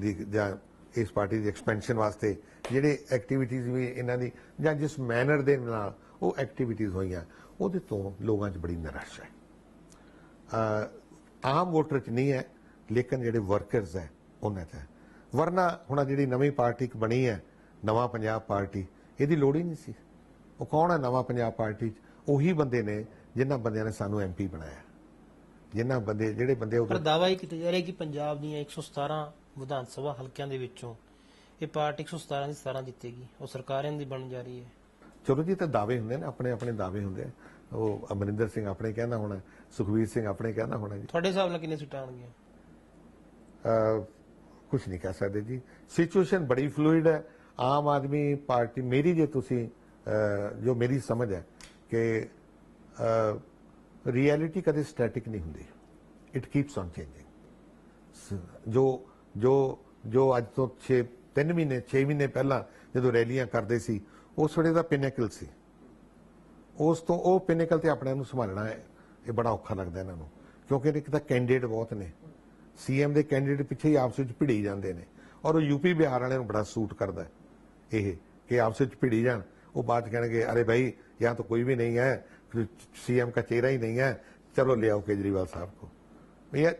ਦੀ ਜਾਂ ਇਸ ਪਾਰਟੀ ਦੀ ਐਕਸਪੈਂਸ਼ਨ ਵਾਸਤੇ ਜਿਹੜੇ ਐਕਟੀਵਿਟੀਜ਼ ਵੀ ਇਹਨਾਂ ਦੀ ਜਾਂ ਜਿਸ ਮੈਨਰ ਦੇ ਨਾਲ ਉਹ ਐਕਟੀਵਿਟੀਜ਼ ਹੋਈਆਂ, ਉਹਦੇ ਤੋਂ ਲੋਕਾਂ 'ਚ ਬੜੀ ਨਿਰਾਸ਼ ਹੈ। ਆਮ ਵੋਟਰ 'ਚ ਨਹੀਂ ਹੈ, ਲੇਕਿਨ ਜਿਹੜੇ ਵਰਕਰਸ ਹੈ, ਉਹਨਾਂ 'ਚ ਹੈ। ਵਰਨਾ ਹੁਣ ਜਿਹੜੀ ਨਵੀਂ ਪਾਰਟੀ ਬਣੀ ਹੈ, ਨਵਾਂ ਪੰਜਾਬ ਪਾਰਟੀ, ਇਹਦੀ ਲੋੜ ਹੀ ਨਹੀਂ ਸੀ। ਉਹ ਕੌਣ ਹੈ ਨਵਾਂ ਪੰਜਾਬ ਪਾਰਟੀ 'ਚ? ਉਹੀ ਬੰਦੇ ਨੇ ਜਿਨ੍ਹਾਂ ਬੰਦਿਆਂ ਨੇ ਸਾਨੂੰ ਐਮਪੀ ਬਣਾਇਆ। ਜਿਨ੍ਹਾਂ ਬੰਦੇ ਜਿਹੜੇ ਬੰਦੇ ਪਰ ਉਹ ਦਾਅਵਾ ਇਹ ਕੀਤਾ ਜਾ ਰਿਹਾ ਕਿ ਪੰਜਾਬ ਦੀਆਂ 117 ਵਿਧਾਨ ਸਭਾ ਹਲਕਿਆਂ ਦੇ ਵਿੱਚੋਂ ਇਹ ਪਾਰਟੀ 117 ਦੀ 17 ਜਿੱਤੇਗੀ। ਉਹ ਸਰਕਾਰਾਂ ਦੀ ਬਣਨ ਜਾ ਰਹੀ ਹੈ। ਚਲੋ ਜੀ ਤਾਂ ਦਾਅਵੇ ਹੁੰਦੇ ਨੇ ਆਪਣੇ ਆਪਣੇ ਦਾਅਵੇ ਹੁੰਦੇ ਆ। ਉਹ ਅਮਰਿੰਦਰ ਸਿੰਘ ਆਪਣੇ ਕਹਿੰਦਾ ਹੋਣਾ ਸੁਖਵੀਰ ਸਿੰਘ ਆਪਣੇ ਕਹਿੰਦਾ ਹੋਣਾ ਜੀ। ਤੁਹਾਡੇ ਹਿਸਾਬ ਨਾਲ ਕਿੰਨੇ ਸੀਟਾਂ ਆਉਣਗੀਆਂ? ਕੁਝ ਨਹੀਂ ਕਹਿ ਸਕਦੇ ਜੀ। ਸਿਚੁਏਸ਼ਨ ਬੜੀ ਫਲੂਇਡ ਹੈ। ਆਮ ਆਦਮੀ ਪਾਰਟੀ ਮੇਰੀ ਜੇ ਤੁਸੀਂ ਜੋ ਮੇਰੀ ਸਮਝ ਹੈ ਕਿ ਰਿਐਲਿਟੀ ਕਦੇ ਸਟੈਟਿਕ ਨਹੀਂ ਹੁੰਦੀ। ਇਟ ਕੀਪਸ ਔਨ ਚੇਂਜਿੰਗ ਜੋ ਜੋ ਜੋ ਅੱਜ ਤੋਂ 6 3 ਮਹੀਨੇ 6 ਮਹੀਨੇ ਪਹਿਲਾਂ ਜਦੋਂ ਰੈਲੀਆਂ ਕਰਦੇ ਸੀ, ਉਸ ਵੇਲੇ ਦਾ ਪਿਨੇਕਲ ਸੀ। ਉਸ ਤੋਂ ਉਹ ਪਿਨੇਕਲ ਤੇ ਆਪਣੇ ਨੂੰ ਸੰਭਾਲਣਾ ਹੈ, ਇਹ ਬੜਾ ਔਖਾ ਲੱਗਦਾ ਇਹਨਾਂ ਨੂੰ। ਕਿਉਂਕਿ ਇੱਕ ਤਾਂ ਕੈਂਡੀਡੇਟ ਬਹੁਤ ਨੇ। ਸੀਐਮ ਦੇ ਕੈਂਡੀਡੇਟ ਪਿੱਛੇ ਹੀ ਆਪਸ ਵਿੱਚ ਭਿੜੀ ਜਾਂਦੇ ਨੇ। ਔਰ ਉਹ ਯੂਪੀ ਬਿਹਾਰ ਵਾਲਿਆਂ ਨੂੰ ਬੜਾ ਸੂਟ ਕਰਦਾ ਇਹ ਕਿ ਆਪਸ ਵਿੱਚ ਭਿੜੀ ਜਾਣ, ਉਹ ਬਾਤ ਕਹਿਣਗੇ, ਅਰੇ ਭਾਈ ਜਾਂ ਤਾਂ ਕੋਈ ਵੀ ਨਹੀਂ ਹੈ। सीएम का चेहरा ही नहीं है चलो ले आओ केजरीवाल साहब को ये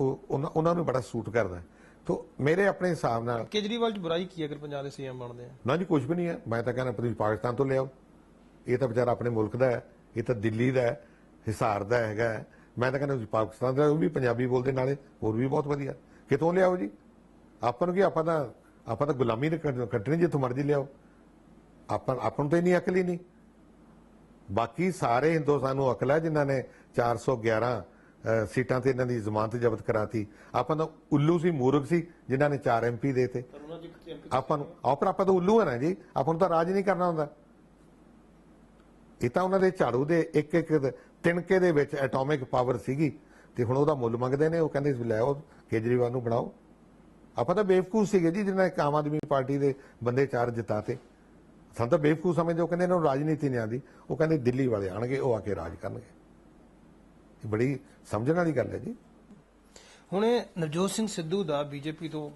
ਉਹਨਾਂ ਉਹਨਾਂ ਨੂੰ ਬੜਾ ਸੂਟ ਕਰਦਾ ਹੈ। ਤੋ ਮੇਰੇ ਆਪਣੇ ਹਿਸਾਬ ਨਾਲ ਕੇਜਰੀਵਾਲ 'ਚ ਬੁਰਾਈ ਕੀ ਹੈ ਅਗਰ ਪੰਜਾਬ ਦੇ ਸੀਐਮ ਬਣਦੇ ਆ ਨਾ ਜੀ ਕੁਝ ਵੀ ਨਹੀਂ ਹੈ ਮੈਂ ਤਾਂ ਕਹਿੰਦਾ ਤੁਸੀਂ ਪਾਕਿਸਤਾਨ ਤੋਂ ਲਿਆਓ ਇਹ ਤਾਂ ਵਿਚਾਰਾ ਆਪਣੇ ਮੁਲਕ ਦਾ ਹੈ ਇਹ ਤਾਂ ਦਿੱਲੀ ਦਾ ਹੈ ਹਿਸਾਰ ਦਾ ਹੈਗਾ ਹੈ। ਮੈਂ ਤਾਂ ਕਹਿੰਦਾ ਤੁਸੀਂ ਪਾਕਿਸਤਾਨ ਦਾ ਉਹ ਵੀ ਪੰਜਾਬੀ ਬੋਲਦੇ ਨਾਲੇ ਹੋਰ ਵੀ ਬਹੁਤ ਵਧੀਆ ਕਿਤੋਂ ਲਿਆਓ ਜੀ ਆਪਾਂ ਨੂੰ ਕੀ ਆਪਾਂ ਤਾਂ ਆਪਾਂ ਤਾਂ ਗੁਲਾਮੀ ਦੇ ਕੱਟ- ਕੱਟਣੀ ਜਿੱਥੋਂ ਮਰਜ਼ੀ ਲਿਆਓ ਆਪਾਂ ਆਪਾਂ ਨੂੰ ਤਾਂ ਇੰਨੀ ਅਕਲ ਹੀ ਨਹੀਂ ਬਾਕੀ ਸਾਰੇ ਹਿੰਦੁਸਤਾਨ ਨੂੰ ਅਕਲ ਹੈ ਜਿਨ੍ਹਾਂ ਨੇ 411 ਅਹ, ਸੀਟਾਂ ਤੇ ਇਹਨਾਂ ਦੀ ਜ਼ਮਾਨਤ ਜ਼ਬਤ ਕਰਾਤੀ। ਆਪਾਂ ਤਾਂ ਉੱਲੂ ਸੀ ਮੂਰਖ ਸੀ ਜਿਨ੍ਹਾਂ ਨੇ 4 ਐਮਪੀ ਦੇਤੇ ਆਪਾਂ ਨੂੰ ਆਹ ਪਰ ਆਪਾਂ ਤਾਂ ਉੱਲੂ ਹੈ ਨਾ ਜੀ। ਆਪਾਂ ਨੂੰ ਤਾਂ ਰਾਜ ਨਹੀਂ ਕਰਨਾ ਹੁੰਦਾ। ਇਹ ਤਾਂ ਉਹਨਾਂ ਦੇ ਝਾੜੂ ਦੇ ਇੱਕ ਇੱਕ ਤਿਣਕੇ ਦੇ ਵਿੱਚ ਐਟੋਮਿਕ ਪਾਵਰ ਸੀਗੀ। ਤੇ ਹੁਣ ਉਹਦਾ ਮੁੱਲ ਮੰਗਦੇ ਨੇ ਉਹ ਕਹਿੰਦੇ ਲੈ ਆਓ ਕੇਜਰੀਵਾਲ ਨੂੰ ਬਣਾਓ। ਆਪਾਂ ਤਾਂ ਬੇਵਕੂਫ ਸੀਗੇ ਜੀ ਜਿਹਨਾਂ ਆਮ ਆਦਮੀ ਪਾਰਟੀ ਦੇ ਬੰਦੇ ਚਾਰ ਜਿਤਾਤੇ ਸਾਨੂੰ ਤਾਂ ਬੇਵਕੂਫ ਸਮਝਦੇ ਉਹ ਕਹਿੰਦੇ ਇਹਨਾਂ ਨੂੰ ਰਾਜਨੀਤੀ ਨਹੀਂ ਆਉਂਦੀ ਉਹ ਕਹਿੰਦੇ ਦਿੱਲੀ ਵਾਲੇ ਆਣਗੇ ਉਹ ਆ ਕੇ ਰਾਜ ਕਰਨਗੇ। ਇਹ ਬੜੀ ਸਮਝਣ ਵਾਲੀ ਗੱਲ ਹੈ ਜੀ। ਹੁਣ ਨਵਜੋਤ ਸਿੰਘ ਸਿੱਧੂ ਦਾ ਬੀਜੇਪੀ ਤੋਂ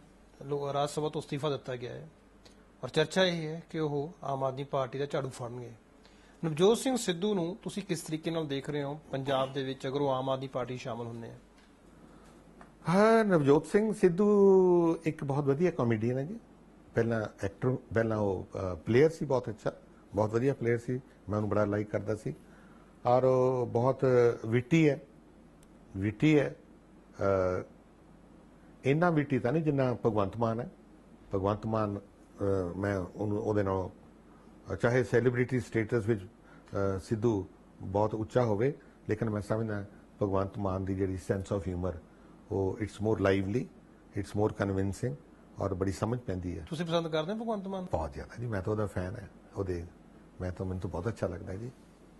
ਲੋ- ਰਾਜ ਸਭਾ ਤੋਂ ਅਸਤੀਫਾ ਦਿੱਤਾ ਗਿਆ ਹੈ ਔਰ ਚਰਚਾ ਇਹ ਹੈ ਕਿ ਉਹ ਆਮ ਆਦਮੀ ਪਾਰਟੀ ਦਾ ਝਾੜੂ ਫੜਨਗੇ। ਨਵਜੋਤ ਸਿੰਘ ਸਿੱਧੂ ਨੂੰ ਤੁਸੀਂ ਕਿਸ ਤਰੀਕੇ ਨਾਲ ਦੇਖ ਰਹੇ ਹੋ? ਪੰਜਾਬ ਦੇ ਵਿੱਚ ਅਗਰ ਉਹ ਆਮ ਆਦਮੀ ਪਾਰਟੀ ਸ਼ਾਮਲ ਹੁੰਦੇ ਆ। ਹਾਂ ਨਵਜੋਤ ਸਿੰਘ ਸਿੱਧੂ ਇੱਕ ਬਹੁਤ ਵਧੀਆ ਕਾਮੇਡੀਅਨ ਹੈ ਜੀ। ਪਹਿਲਾਂ ਐਕਟਰ ਪਹਿਲਾਂ ਉਹ ਪਲੇਅਰ ਸੀ ਬਹੁਤ ਅੱਛਾ ਬਹੁਤ ਵਧੀਆ ਪਲੇਅਰ ਸੀ ਮੈਂ ਉਹਨੂੰ ਬੜਾ ਲਾਈਕ ਕਰਦਾ ਸੀ। ਔਰ ਉਹ ਬਹੁਤ ਵਿਟੀ ਹੈ ਵਿਟੀ ਹੈ ਅਹ, ਇੰਨਾ ਵਿਟੀ ਤਾਂ ਨਹੀਂ ਜਿੰਨਾ ਭਗਵੰਤ ਮਾਨ ਹੈ। ਭਗਵੰਤ ਮਾਨ ਮੈਂ ਉਹਨੂੰ ਉਹਦੇ ਨਾਲ ਚਾਹੇ ਸੈਲੀਬ੍ਰਿਟੀ ਸਟੇਟਸ ਵਿੱਚ ਸਿੱਧੂ ਬਹੁਤ ਉੱਚਾ ਹੋਵੇ ਲੇਕਿਨ ਮੈਂ ਸਮਝਦਾ ਭਗਵੰਤ ਮਾਨ ਦੀ ਜਿਹੜੀ ਸੈਂਸ ਆਫ ਹਿਊਮਰ ਉਹ it's more lively it's more convincing ਔਰ ਬੜੀ ਸਮਝ ਪੈਂਦੀ ਹੈ। ਤੁਸੀਂ ਪਸੰਦ ਕਰਦੇ ਹੋ ਭਗਵੰਤ ਮਾਨ? ਬਹੁਤ ਜ਼ਿਆਦਾ ਜੀ ਮੈਂ ਤਾਂ ਉਹਦਾ ਫੈਨ ਹੈ। ਉਹਦੇ ਮੈਂ ਤਾਂ ਮੈਨੂੰ ਤਾਂ ਬਹੁਤ ਅੱਛਾ ਲੱਗਦਾ ਜੀ।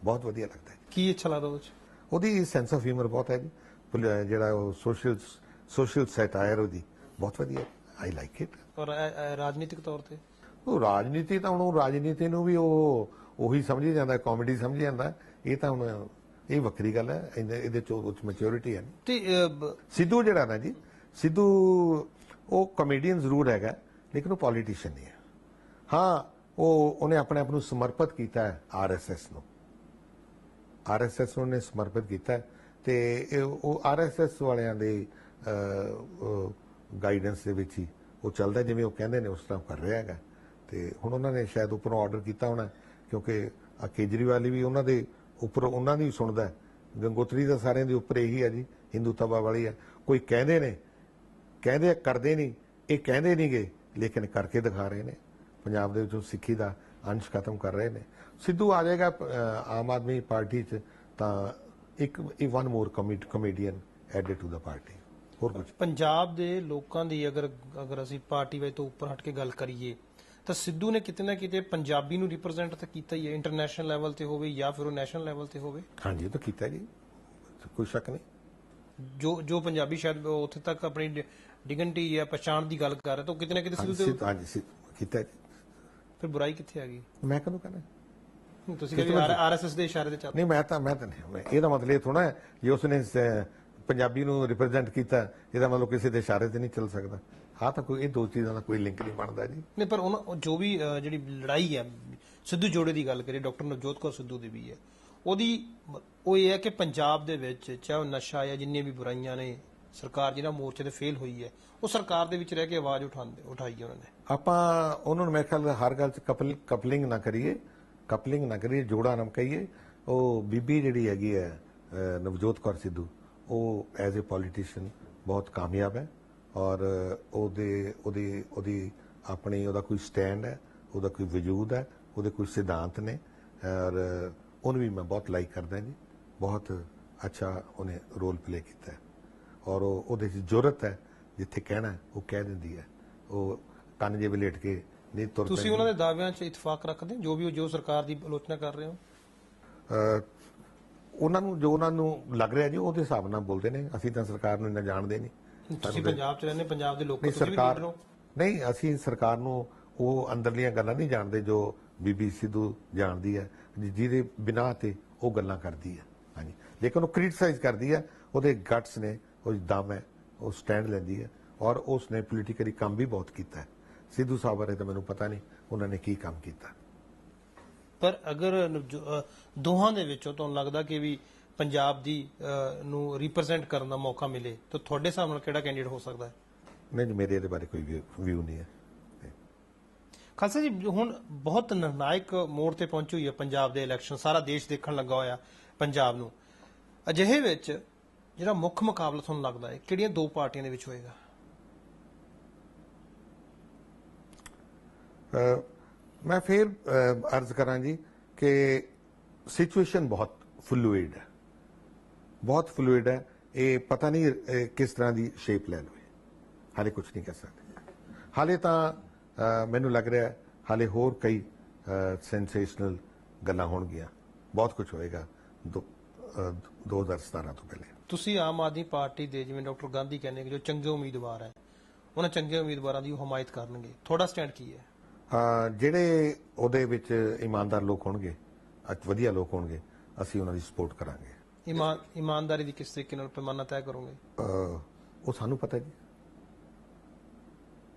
ਬਹੁਤ ਵਧੀਆ ਲੱਗਦਾ ਹੈ ਕੀ ਅੱਛਾ ਲੱਗਦਾ ਉਹਦੇ 'ਚ? ਉਹਦੀ ਸੈਂਸ ਆਫ ਹਿਊਮਰ ਬਹੁਤ ਹੈ ਜੀ। ਜਿਹੜਾ ਉਹ ਸੋਸ਼ਲ ਸੋਸ਼ਲ ਸੈਟਾਇਰ ਉਹਦੀ ਬਹੁਤ ਵਧੀਆ ਆਈ ਲਾਈਕ ਇਟ ਔਰ ਰਾਜਨੀਤਿਕ ਤੌਰ ਤੇ? ਉਹ ਰਾਜਨੀਤੀ ਤਾਂ ਹੁਣ ਉਹ ਰਾਜਨੀਤੀ ਨੂੰ ਵੀ ਉਹ ਉਹੀ ਸਮਝੀ ਜਾਂਦਾ ਕਾਮੇਡੀ ਸਮਝੀ ਜਾਂਦਾ। ਇਹ ਤਾਂ ਹੁਣ ਇਹ ਵੱਖਰੀ ਗੱਲ ਹੈ। ਇਹਦੇ ਚ ਉਹ ਮੈਚੁਰਿਟੀ ਹੈ। ਤੇ ਸਿੱਧੂ ਜਿਹੜਾ ਨਾ ਜੀ ਸਿੱਧੂ ਉਹ ਕਮੇਡੀਅਨ ਜ਼ਰੂਰ ਹੈਗਾ, ਲੇਕਿਨ ਉਹ ਪੋਲੀਟੀਸ਼ੀਅਨ ਨਹੀਂ ਹੈ। ਹਾਂ, ਉਹ, ਉਹਨੇ ਆਪਣੇ ਆਪ ਨੂੰ ਸਮਰਪਿਤ ਕੀਤਾ ਹੈ ਆਰਐਸਐਸ ਨੂੰ। ਆਰਐਸਐਸ ਨੂੰ ਨੇ ਸਮਰਪਿਤ ਕੀਤਾ ਹੈ ਤੇ ਇਹ ਉਹ ਆਰਐਸਐਸ ਵਾਲਿਆਂ ਦੇ ਗਾਈਡੈਂਸ ਦੇ ਵਿੱਚ ਹੀ ਉਹ ਚੱਲਦਾ ਜਿਵੇਂ ਉਹ ਕਹਿੰਦੇ ਨੇ ਉਸ ਤਰ੍ਹਾਂ ਕਰ ਰਿਹਾ ਹੈਗਾ। ਤੇ ਹੁਣ ਉਹਨਾਂ ਨੇ ਸ਼ਾਇਦ ਉੱਪਰੋਂ ਆਰਡਰ ਕੀਤਾ ਹੋਣਾ ਕਿਉਂਕਿ ਆ ਕੇਜਰੀਵਾਲ ਵੀ ਉਹਨਾਂ ਦੇ ਉੱਪਰ, ਉਹਨਾਂ ਦੀ ਵੀ ਸੁਣਦਾ ਗੰਗੋਤਰੀ ਦਾ ਸਾਰਿਆਂ ਦੇ ਉੱਪਰ ਇਹੀ ਹੈ ਜੀ ਹਿੰਦੂਤਵਾ ਵਾਲੀ ਹੈ। ਕੋਈ ਕਹਿੰਦੇ ਨੇ ਕਹਿੰਦੇ ਕਰਦੇ ਨਹੀਂ ਇਹ ਕਹਿੰਦੇ ਨਹੀਂਗੇ ਲੇਕਿਨ ਕਰਕੇ ਦਿਖਾ ਰਹੇ ਨੇ। ਪੰਜਾਬ ਦੇ ਵਿੱਚੋਂ ਸਿੱਖੀ ਦਾ ਅੰਸ਼ ਖਤਮ ਕਰ ਰਹੇ ਨੇ। ਸਿੱਧੂ ਆ ਜਾਏਗਾ ਆਮ ਆਦਮੀ ਪਾਰਟੀ 'ਚ ਤਾਂ ਇੱਕ one more comedian added to the party ਹੋਰ ਕੁਝ ਪੰਜਾਬ ਦੇ ਲੋਕਾਂ ਦੀ ਅਗਰ ਅਗਰ ਅਸੀਂ ਪਾਰਟੀ ਵੇ ਤੋਂ ਉੱਪਰ ਹਟ ਕੇ ਗੱਲ ਕਰੀਏ ਤਾਂ ਸਿੱਧੂ ਨੇ ਕਿਤੇ ਨਾ ਕਿਤੇ ਪੰਜਾਬੀ ਨੂੰ ਰਿਪਰੈਜ਼ੈਂਟ ਤਾਂ ਕੀਤਾ ਹੀ ਹੈ ਇੰਟਰਨੈਸ਼ਨਲ ਲੈਵਲ ਤੇ ਹੋਵੇ ਜਾਂ ਫਿਰ ਉਹ ਨੈਸ਼ਨਲ ਲੈਵਲ ਤੇ ਹੋਵੇ। ਹਾਂਜੀ ਉਹ ਤਾਂ ਕੀਤਾ ਜੀ। ਕੋਈ ਸ਼ੱਕ ਨਹੀਂ। ਜੋ ਜੋ ਪੰਜਾਬੀ ਸ਼ਾਇਦ ਉੱਥੇ ਤੱਕ ਆਪਣੀ ਡਿਗਨਟੀ ਜਾਂ ਪਛਾਣ ਦੀ ਗੱਲ ਕਰ ਰਿਹਾ ਤਾਂ ਉਹ ਕਿਤੇ ਨਾ ਕਿਤੇ ਸਿੱਧੂ ਤੇ ਸਿੱਧ- ਹਾਂਜੀ ਸਿੱਧ- ਕੀਤਾ ਜੀ। ਫਿਰ ਬੁਰਾਈ ਕਿੱਥੇ ਆ ਗਈ? ਮੈਂ ਕਦੋਂ ਕਹਿੰਦਾ ਹੁਣ ਤੁਸੀਂ ਕਹਿੰਦੇ ਆਰਐਸਐਸ ਦੇ ਇਸ਼ਾਰੇ ਤੇ ਚੱਲ ਨਹੀਂ ਮੈਂ ਤਾਂ ਮੈਂ ਤਾਂ ਨਹੀਂ ਮੈਂ- ਇਹਦਾ ਮਤਲਬ ਇਹ ਥੋੜਾ ਹੈ ਜੇ ਉਸਨੇ ਸ- ਪੰਜਾਬੀ ਨੂੰ ਰਿਪਰੈਜ਼ੈਂਟ ਕੀਤਾ ਇਹਦਾ ਮਤਲਬ ਕਿਸੇ ਦੇ ਇਸ਼ਾਰੇ ਤੇ ਨਹੀਂ ਚੱਲ ਸਕਦਾ। ਹਾਂ ਤਾਂ ਕੋਈ ਇਹ ਦੋ ਚੀਜ਼ਾਂ ਦਾ ਕੋਈ ਲਿੰਕ ਨਹੀਂ ਬਣਦਾ ਜੀ। ਨਹੀਂ ਪਰ ਉਹਨਾਂ ਉਹ ਜੋ ਵੀ ਅਹ, ਜਿਹੜੀ ਲੜਾਈ ਹੈ ਸਿੱਧੂ ਜੋੜੇ ਦੀ ਗੱਲ ਕਰੀਏ ਡਾਕਟਰ ਨਵਜੋਤ ਕੌਰ ਸਿੱਧੂ ਦੀ ਵੀ ਹੈ। ਉਹਦੀ ਉਹ ਇਹ ਹੈ ਕਿ ਪੰਜਾਬ ਦੇ ਵਿੱਚ ਚਾਹੇ ਉਹ ਨਸ਼ਾ ਜਾਂ ਜਿੰਨੀਆਂ ਵੀ ਬੁਰਾਈਆਂ ਨੇ ਸਰਕਾਰ ਜਿਹੜਾ ਮੋਰਚੇ ਤੇ ਫੇਲ ਹੋਈ ਹੈ, ਉਹ ਸਰਕਾਰ ਦੇ ਵਿੱਚ ਰਹਿ ਕੇ ਆਵਾਜ਼ ਉਠਾਉਂਦੇ, ਉਠਾਈ ਉਹਨਾਂ ਨੇ। ਆਪਾਂ ਉਹਨਾਂ ਨੂੰ ਮੇਰੇ ਖਿਆਲ ਹਰ ਗੱਲ 'ਚ ਕਪਲ, ਕਪਲਿੰਗ ਨਾ ਕਰੀਏ, ਕਪਲਿੰਗ ਨਾ ਕਰੀਏ, ਜੋੜਾ ਨਾ ਕਹੀਏ। ਉਹ ਬੀਬੀ ਜਿਹੜੀ ਹੈਗੀ ਹੈ ਨਵਜੋਤ ਕੌਰ ਸਿੱਧੂ, ਉਹ ਐਜ਼ ਅ ਪੋਲੀਟੀਸ਼ੀਅਨ ਬਹੁਤ ਕਾਮਯਾਬ ਹੈ ਔਰ ਉਹਦੇ, ਉਹਦੀ ਉਹਦੀ ਆਪਣੀ, ਉਹਦਾ ਕੋਈ ਸਟੈਂਡ ਹੈ, ਉਹਦਾ ਕੋਈ ਵਜੂਦ ਹੈ, ਉਹਦੇ ਕੋਈ ਸਿਧਾਂਤ ਨੇ ਔਰ ਉਹਨੂੰ ਵੀ ਮੈਂ ਬਹੁਤ ਲਾਈਕ ਕਰਦਾ ਜੀ। ਬਹੁਤ ਅੱਛਾ ਉਹਨੇ ਰੋਲ ਪਲੇ ਕੀਤਾ ਹੈ। ਔਰ ਉਹ ਉਹਦੇ 'ਚ ਜੁਰਤ ਹੈ ਜਿੱਥੇ ਕਹਿਣਾ ਉਹ ਕਹਿ ਦਿੰਦੀ ਹੈ। ਉਹ ਕੰਨ ਜੇ ਲੇਟ ਕੇ ਨਹੀਂ ਤੁਰ ਤੁਸੀਂ ਉਹਨਾਂ ਦੇ ਦਾਅਵਿਆਂ 'ਚ ਇਤਫਾਕ ਰੱਖਦੇ? ਜੋ ਵੀ ਉਹ ਜੋ ਸਰਕਾਰ ਦੀ ਆਲੋਚਨਾ ਕਰ ਰਹੇ ਹੋ? ਉਹਨਾਂ ਨੂੰ ਜੋ ਉਹਨਾਂ ਨੂੰ ਲੱਗ ਰਿਹਾ ਜੀ ਉਹਦੇ ਹਿਸਾਬ ਨਾਲ ਬੋਲਦੇ ਨੇ। ਅਸੀਂ ਤਾਂ ਸਰਕਾਰ ਨੂੰ ਇੰਨਾ ਜਾਣਦੇ ਨਹੀਂ। ਤੁਸੀਂ ਪੰਜਾਬ 'ਚ ਰਹਿੰਦੇ ਪੰਜਾਬ ਦੇ ਲੋਕ ਤੁਸੀਂ ਵੀ ਲੀਡਰ ਹੋ ਨਹੀਂ ਅਸੀਂ ਸਰਕਾਰ ਨੂੰ ਉਹ ਅੰਦਰਲੀਆਂ ਗੱਲਾਂ ਨਹੀਂ ਜਾਣਦੇ ਜੋ ਬੀਬੀ ਸਿੱਧੂ ਜਾਣਦੀ ਹੈ ਜਿਹਦੇ ਬਿਨਾਂ ਤੇ ਉਹ ਗੱਲਾਂ ਕਰਦੀ ਹੈ। ਹਾਂਜੀ। ਲੇਕਿਨ ਉਹ ਕ੍ਰਿਟਿਸਾਈਜ਼ ਕਰਦੀ ਹੈ ਉਹਦੇ ਗਟਸ ਨੇ ਉਹ ਦਮ ਹੈ ਉਹ ਸਟੈਂਡ ਲੈਂਦੀ ਹੈ ਔਰ ਉਸ ਨੇ ਪੋਲੀਟੀਕਲੀ ਕੰਮ ਵੀ ਬਹੁਤ ਕੀਤਾ ਹੈ। ਸਿੱਧੂ ਸਾਹਿਬ ਬਾਰੇ ਤਾਂ ਮੈਨੂੰ ਪਤਾ ਨਹੀਂ ਉਹਨਾਂ ਨੇ ਕੀ ਕੰਮ ਕੀਤਾ। ਪਰ ਅਗਰ ਦੋਹਾਂ ਦੇ ਵਿੱਚੋਂ ਤੁਹਾਨੂੰ ਲੱਗਦਾ ਕਿ ਵੀ ਪੰਜਾਬ ਦੀ ਨੂੰ ਰਿਪਰੈਜ਼ੈਂਟ ਕਰਨ ਦਾ ਮੌਕਾ ਮਿਲੇ ਤਾਂ ਤੁਹਾਡੇ ਹਿਸਾਬ ਨਾਲ ਕਿਹੜਾ ਕੈਂਡੀਡੇਟ ਹੋ ਸਕਦਾ ਹੈ? ਨਹੀਂ ਮੇਰੇ ਇਹਦੇ ਬਾਰੇ ਕੋਈ ਵਿਊ ਨਹੀਂ ਹੈ। ਖਾਲਸਾ ਜੀ ਹੁਣ ਬਹੁਤ ਨਿਰਣਾਇਕ ਮੋੜ ਤੇ ਪਹੁੰਚੀ ਹੋਈ ਹੈ ਪੰਜਾਬ ਦੇ ਇਲੈਕਸ਼ਨ ਸਾਰਾ ਦੇਸ਼ ਦੇਖਣ ਲੱਗਾ ਹੋਇਆ ਪੰਜਾਬ ਨੂੰ। ਅਜਿਹੇ ਵਿੱਚ ਜਿਹੜਾ ਮੁੱਖ ਮੁਕਾਬਲਾ ਤੁਹਾਨੂੰ ਲੱਗਦਾ ਹੈ ਕਿਹੜੀਆਂ ਦੋ ਪਾਰਟੀਆਂ ਦੇ ਵਿੱਚ ਹੋਏਗਾ? ਮੈਂ ਫਿਰ ਅਰਜ਼ ਕਰਾਂ ਜੀ ਕਿ ਸਿਚੁਏਸ਼ਨ ਬਹੁਤ ਫਲੂਇਡ ਹੈ। ਬਹੁਤ ਫਲੂਇਡ ਹੈ। ਇਹ ਪਤਾ ਨਹੀਂ ਕਿਸ ਤਰ੍ਹਾਂ ਦੀ ਸ਼ੇਪ ਲੈ ਲਵੇ। ਹਾਲੇ ਕੁਝ ਨਹੀਂ ਕਹਿ ਸਕਦੇ। ਹਾਲੇ ਤਾਂ ਮੈਨੂੰ ਲੱਗ ਰਿਹਾ ਹਾਲੇ ਹੋਰ ਕਈ ਸੈਂਸੇਸ਼ਨਲ ਗੱਲਾਂ ਹੋਣਗੀਆਂ। ਬਹੁਤ ਕੁਝ ਹੋਏਗਾ ਦੋ- ਅ, 2017 ਤੋਂ ਪਹਿਲੇ। ਤੁਸੀਂ ਆਮ ਆਦਮੀ ਪਾਰਟੀ ਦੇ ਜਿਵੇਂ ਡਾਕਟਰ ਗਾਂਧੀ ਕਹਿੰਦੇ ਕਿ ਜੋ ਚੰਗੇ ਉਮੀਦਵਾਰ ਹੈ ਉਹਨਾਂ ਚੰਗੇ ਉਮੀਦਵਾਰਾਂ ਦੀ ਉਹ ਹਮਾਇਤ ਕਰਨਗੇ। ਤੁਹਾਡਾ ਸਟੈਂਡ ਕੀ ਹੈ? ਜਿਹੜੇ ਉਹਦੇ ਵਿੱਚ ਇਮਾਨਦਾਰ ਲੋਕ ਹੋਣਗੇ ਅੱਜ ਵਧੀਆ ਲੋਕ ਹੋਣਗੇ ਅਸੀਂ ਉਹਨਾਂ ਦੀ ਸਪੋਰਟ ਕਰਾਂਗੇ। ਇਮਾਨ ਇਮਾਨਦਾਰੀ ਦੀ ਕਿਸ ਤਰੀਕੇ ਨਾਲ ਪੈਮਾਨਾ ਤੈਅ ਕਰੋਗੇ? ਅਹ ਉਹ ਸਾਨੂੰ ਪਤਾ ਜੀ।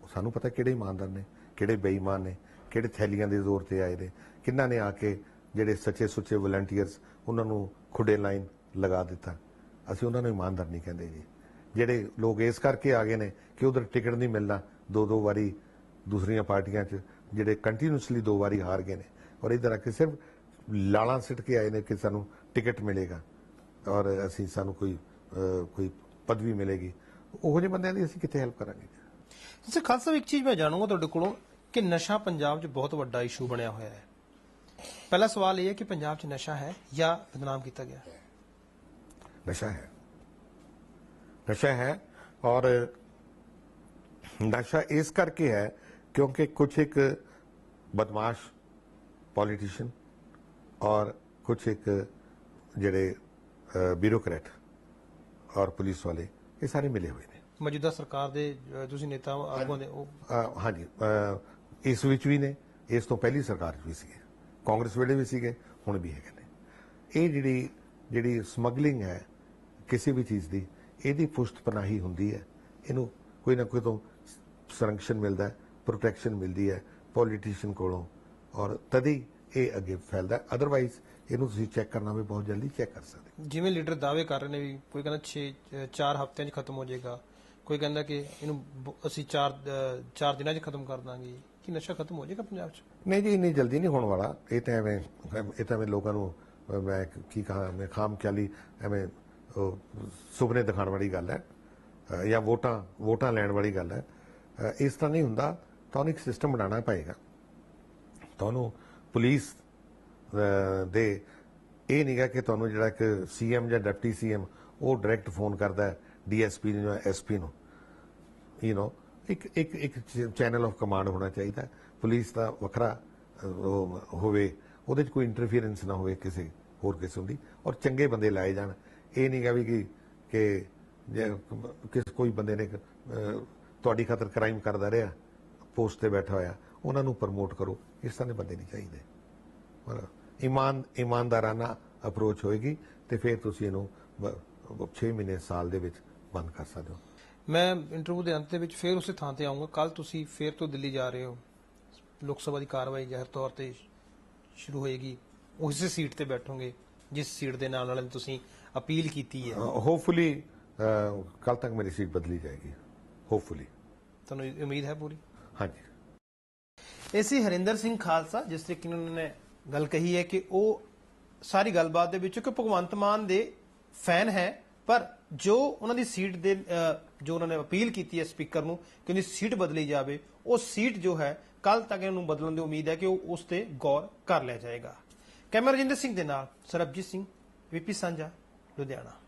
ਉਹ ਸਾਨੂੰ ਪਤਾ ਕਿਹੜੇ ਇਮਾਨਦਾਰ ਨੇ ਕਿਹੜੇ ਬੇਈਮਾਨ ਨੇ ਕਿਹੜੇ ਥੈਲੀਆਂ ਦੇ ਜ਼ੋਰ ਤੇ ਆਏ ਨੇ ਕਿੰਨਾਂ ਨੇ ਆ ਕੇ ਜਿਹੜੇ ਸੱਚੇ ਸੁੱਚੇ ਵਲੰਟੀਅਰਸ ਉਹਨਾਂ ਨੂੰ ਖੁੱਡੇ ਲਾਈਨ ਲਗਾ ਦਿੱਤਾ। ਅਸੀਂ ਉਹਨਾਂ ਨੂੰ ਇਮਾਨਦਾਰ ਨਹੀਂ ਕਹਿੰਦੇ ਜੀ। ਜਿਹੜੇ ਲੋਕ ਇਸ ਕਰਕੇ ਆ ਗਏ ਨੇ ਕਿ ਉਧਰ ਟਿਕਟ ਨਹੀਂ ਮਿਲਣਾ ਦੋ ਦੋ ਵਾਰੀ ਦੂਸਰੀਆਂ ਪਾਰਟੀਆਂ 'ਚ ਜਿਹੜੇ ਕੰਟੀਨਿਊਸਲੀ ਦੋ ਵਾਰੀ ਹਾਰ ਗਏ ਨੇ। ਔਰ ਇਧਰ ਆ ਕੇ ਸਿਰਫ ਲਾਲਾਂ ਸਿੱਟ ਕੇ ਆਏ ਨੇ ਕਿ ਸਾਨੂੰ ਟਿਕਟ ਮਿਲੇਗਾ। ਔਰ ਅਸੀਂ ਸਾਨੂੰ ਕੋਈ ਕੋਈ ਪਦਵੀ ਮਿਲੇਗੀ। ਉਹੋ ਜਿਹੇ ਬੰਦਿਆਂ ਦੀ ਅਸੀਂ ਕਿੱਥੇ ਹੈਲਪ ਕਰਾਂਗੇ? ਤੁਸੀਂ ਖਾਲਸਾ ਇੱਕ ਚੀਜ਼ ਮੈਂ ਜਾਣੂਗਾ ਤੁਹਾਡੇ ਕੋਲੋਂ ਕਿ ਨਸ਼ਾ ਪੰਜਾਬ 'ਚ ਬਹੁਤ ਵੱਡਾ ਇਸ਼ੂ ਬਣਿਆ ਹੋਇਆ ਹੈ। ਪਹਿਲਾ ਸਵਾਲ ਇਹ ਹੈ ਕਿ ਪੰਜਾਬ 'ਚ ਨਸ਼ਾ ਹੈ ਜਾਂ ਬਦਨਾਮ ਕੀਤਾ ਗਿਆ ਹੈ? ਨਸ਼ਾ ਹੈ। ਨਸ਼ਾ ਹੈ ਔਰ ਨਸ਼ਾ ਇਸ ਕਰਕੇ ਹੈ ਕਿਉਂਕਿ ਕੁਝ ਇੱਕ ਬਦਮਾਸ਼ ਪੋਲੀਟੀਸ਼ੀਅਨ ਔਰ ਕੁਝ ਇੱਕ ਜਿਹੜੇ ਬਿਊਰੋਕਰੇਟ ਔਰ ਪੁਲਿਸ ਵਾਲੇ ਇਹ ਸਾਰੇ ਮਿਲੇ ਹੋਏ ਨੇ। ਮੌਜੂਦਾ ਸਰਕਾਰ ਦੇ ਤੁਸੀਂ ਨੇਤਾ ਆਗੂਆਂ ਦੇ ਉਹ ਹਾਂਜੀ। ਇਸ ਵਿੱਚ ਵੀ ਨੇ ਇਸ ਤੋਂ ਪਹਿਲੀ ਸਰਕਾਰ 'ਚ ਵੀ ਸੀਗੇ। ਕਾਂਗਰਸ ਵੇਲੇ ਵੀ ਸੀਗੇ ਹੁਣ ਵੀ ਹੈਗੇ ਨੇ। ਇਹ ਜਿਹੜੀ ਜਿਹੜੀ ਸਮਗਲਿੰਗ ਹੈ ਕਿਸੇ ਵੀ ਚੀਜ਼ ਦੀ ਇਹਦੀ ਪੁਸ਼ਤ ਪਨਾਹੀ ਹੁੰਦੀ ਹੈ। ਇਹਨੂੰ ਕੋਈ ਨਾ ਕੋਈ ਤੋਂ ਸੰਰਕਸ਼ਣ ਮਿਲਦਾ ਹੈ ਪ੍ਰੋਟੈਕਸ਼ਨ ਮਿਲਦੀ ਹੈ ਪੋਲੀਟੀਸ਼ੀਅਨ ਕੋਲੋਂ ਔਰ ਤਦੀ ਇਹ ਅੱਗੇ ਫੈਲਦਾ ਅਦਰਵਾਈਜ਼ ਇਹਨੂੰ ਤੁਸੀਂ ਚੈੱਕ ਕਰਨਾ ਵੀ ਬਹੁਤ ਜਲਦੀ ਚੈੱਕ ਕਰ ਸਕਦੇ। ਜਿਵੇਂ ਲੀਡਰ ਦਾਅਵੇ ਕਰ ਰਹੇ ਨੇ ਵੀ ਕੋਈ ਕਹਿੰਦਾ 6 4 ਹਫ਼ਤਿਆਂ 'ਚ ਖਤਮ ਹੋ ਜਾਏਗਾ ਕੋਈ ਕਹਿੰਦਾ ਕਿ ਇਹਨੂੰ ਅਸੀਂ 4 4 ਦਿਨਾਂ 'ਚ ਖਤਮ ਕਰ ਦਾਂਗੇ ਕੀ ਨਸ਼ਾ ਖਤਮ ਹੋ ਜਾਏਗਾ ਪੰਜਾਬ 'ਚ? ਨਹੀਂ ਜੀ ਇੰਨੀ ਜਲਦੀ ਨਹੀਂ ਹੋਣ ਵਾਲਾ। ਇਹ ਤਾਂ ਐਵੇਂ ਇਹ ਤਾਂ ਐਵੇਂ ਲੋਕਾਂ ਨੂੰ ਮੈਂ ਕੀ ਕਹਾਂ ਮੈਂ ਖਾਮ ਖਿਆਲੀ ਐਵੇਂ ਸੁਪਨੇ ਦਿਖਾਉਣ ਵਾਲੀ ਗੱਲ ਹੈ ਜਾਂ ਵੋਟਾਂ ਵੋਟਾਂ ਲੈਣ ਵਾਲੀ ਗੱਲ ਹੈ ਇਸ ਤਰ੍ਹਾਂ ਨਹੀਂ ਹੁੰਦਾ, ਤੁਹਾਨੂੰ ਇੱਕ ਸਿਸਟਮ ਬਣਾਉਣਾ ਪਏਗਾ। ਤੁਹਾਨੂੰ ਪੁਲਿਸ ਦੇ ਇਹ ਨਹੀਂਗਾ ਕਿ ਤੁਹਾਨੂੰ ਜਿਹੜਾ ਇੱਕ ਸੀਐਮ ਜਾਂ ਡਿਪਟੀ ਸੀਐਮ ਉਹ ਡਾਇਰੈਕਟ ਫੋਨ ਕਰਦਾ ਹੈ ਡੀਐਸਪੀ ਨੂੰ ਜਾਂ ਐਸਪੀ ਨੂੰ। ਯੂ نو ਇੱਕ ਇੱਕ ਇੱਕ ਚੈਨਲ ਆਫ ਕਮਾਂਡ ਹੋਣਾ ਚਾਹੀਦਾ ਪੁਲਿਸ ਦਾ ਵੱਖਰਾ ਹੋਵੇ, ਉਹਦੇ 'ਚ ਕੋਈ ਇੰਟਰਫੀਰੈਂਸ ਨਾ ਹੋਵੇ ਕਿਸੇ ਹੋਰ ਕਿਸਮ ਦੀ, ਔਰ ਚੰਗੇ ਬੰਦੇ ਲਾਏ ਜਾਣ। ਇਹ ਨਹੀਂਗਾ ਵੀ ਕਿ ਕਿ ਕਿਸ ਕੋਈ ਬੰਦੇ ਨੇ ਤੁਹਾਡੀ ਖਾਤਰ ਕ੍ਰਾਈਮ ਕਰਦਾ ਰਿਹਾ ਪੋਸਟ ਤੇ ਬੈਠਾ ਹੋਇਆ, ਉਹਨਾਂ ਨੂੰ ਪ੍ਰਮੋਟ ਕਰੋ। ਇਸ ਤਰ੍ਹਾਂ ਦੇ ਬੰਦੇ ਨਹੀਂ ਚਾਹੀਦੇ। ਔਰ ਇਮਾਨ, ਇਮਾਨਦਾਰਾਨਾ ਅਪਰੋਚ ਹੋਏਗੀ ਤੇ ਫਿਰ ਤੁਸੀਂ ਇਹਨੂੰ 6 ਮਹੀਨੇ, ਸਾਲ ਦੇ ਵਿੱਚ ਬੰਦ ਕਰ ਸਕਦੇ ਹੋ। ਮੈਂ ਇੰਟਰਵਿਊ ਦੇ ਅੰਤ ਦੇ ਵਿੱਚ ਫਿਰ ਉਸੇ ਥਾਂ ਤੇ ਆਉਂਗਾ ਕੱਲ ਤੁਸੀਂ ਫੇਰ ਤੋਂ ਦਿੱਲੀ ਜਾ ਰਹੇ ਹੋ। ਲੋਕ ਸਭਾ ਦੀ ਕਾਰਵਾਈ ਜ਼ਾਹਿਰ ਤੌਰ ਤੇ ਸ਼ੁਰੂ ਹੋਏਗੀ। ਉਸੇ ਸੀਟ ਤੇ ਬੈਠੋਗੇ, ਜਿਸ ਸੀਟ ਦੇ ਨਾਲ ਨਾਲ ਤੁਸੀਂ ਅਪੀਲ ਕੀਤੀ ਹੈ। ਹੋਪਫੁਲੀ ਕੱਲ ਤੱਕ ਮੇਰੀ ਸੀਟ ਬਦਲੀ ਜਾਏਗੀ। ਹੋਪਫੁਲੀ ਤੁਹਾਨੂੰ ਇਹ ਉਮੀਦ ਹੈ ਪੂਰੀ? ਹਾਂਜੀ। ਇਹ ਸੀ ਹਰਿੰਦਰ ਸਿੰਘ ਖਾਲਸਾ ਜਿਸ ਤਰੀਕੇ ਨਾਲ ਉਹਨਾਂ ਨੇ ਗੱਲ ਕਹੀ ਹੈ ਕਿ ਉਹ ਸਾਰੀ ਗੱਲਬਾਤ ਦੇ ਵਿੱਚ ਕਿ ਭਗਵੰਤ ਮਾਨ ਦੇ ਫੈਨ ਹੈ ਪਰ ਜੋ ਉਹਨਾਂ ਦੀ ਸੀਟ ਦੇ ਜੋ ਉਹਨਾਂ ਨੇ ਅਪੀਲ ਕੀਤੀ ਹੈ ਸਪੀਕਰ ਨੂੰ ਕਿ ਉਹਦੀ ਸੀਟ ਬਦਲੀ ਜਾਵੇ ਉਹ ਸੀਟ ਜੋ ਹੈ ਕੱਲ ਤੱਕ ਇਹਨੂੰ ਬਦਲਣ ਦੀ ਉਮੀਦ ਹੈ ਕਿ ਉਹ ਉਸ ਤੇ ਗੌਰ ਕਰ ਲਿਆ ਜਾਏਗਾ। ਕੈਮਰਾ ਰਜਿੰਦਰ ਸਿੰਘ ਦੇ ਨਾਲ ਸਰਬਜੀਤ ਸਿੰਘ ਵੀਪੀ ਸਾਂਝਾ। 九点了。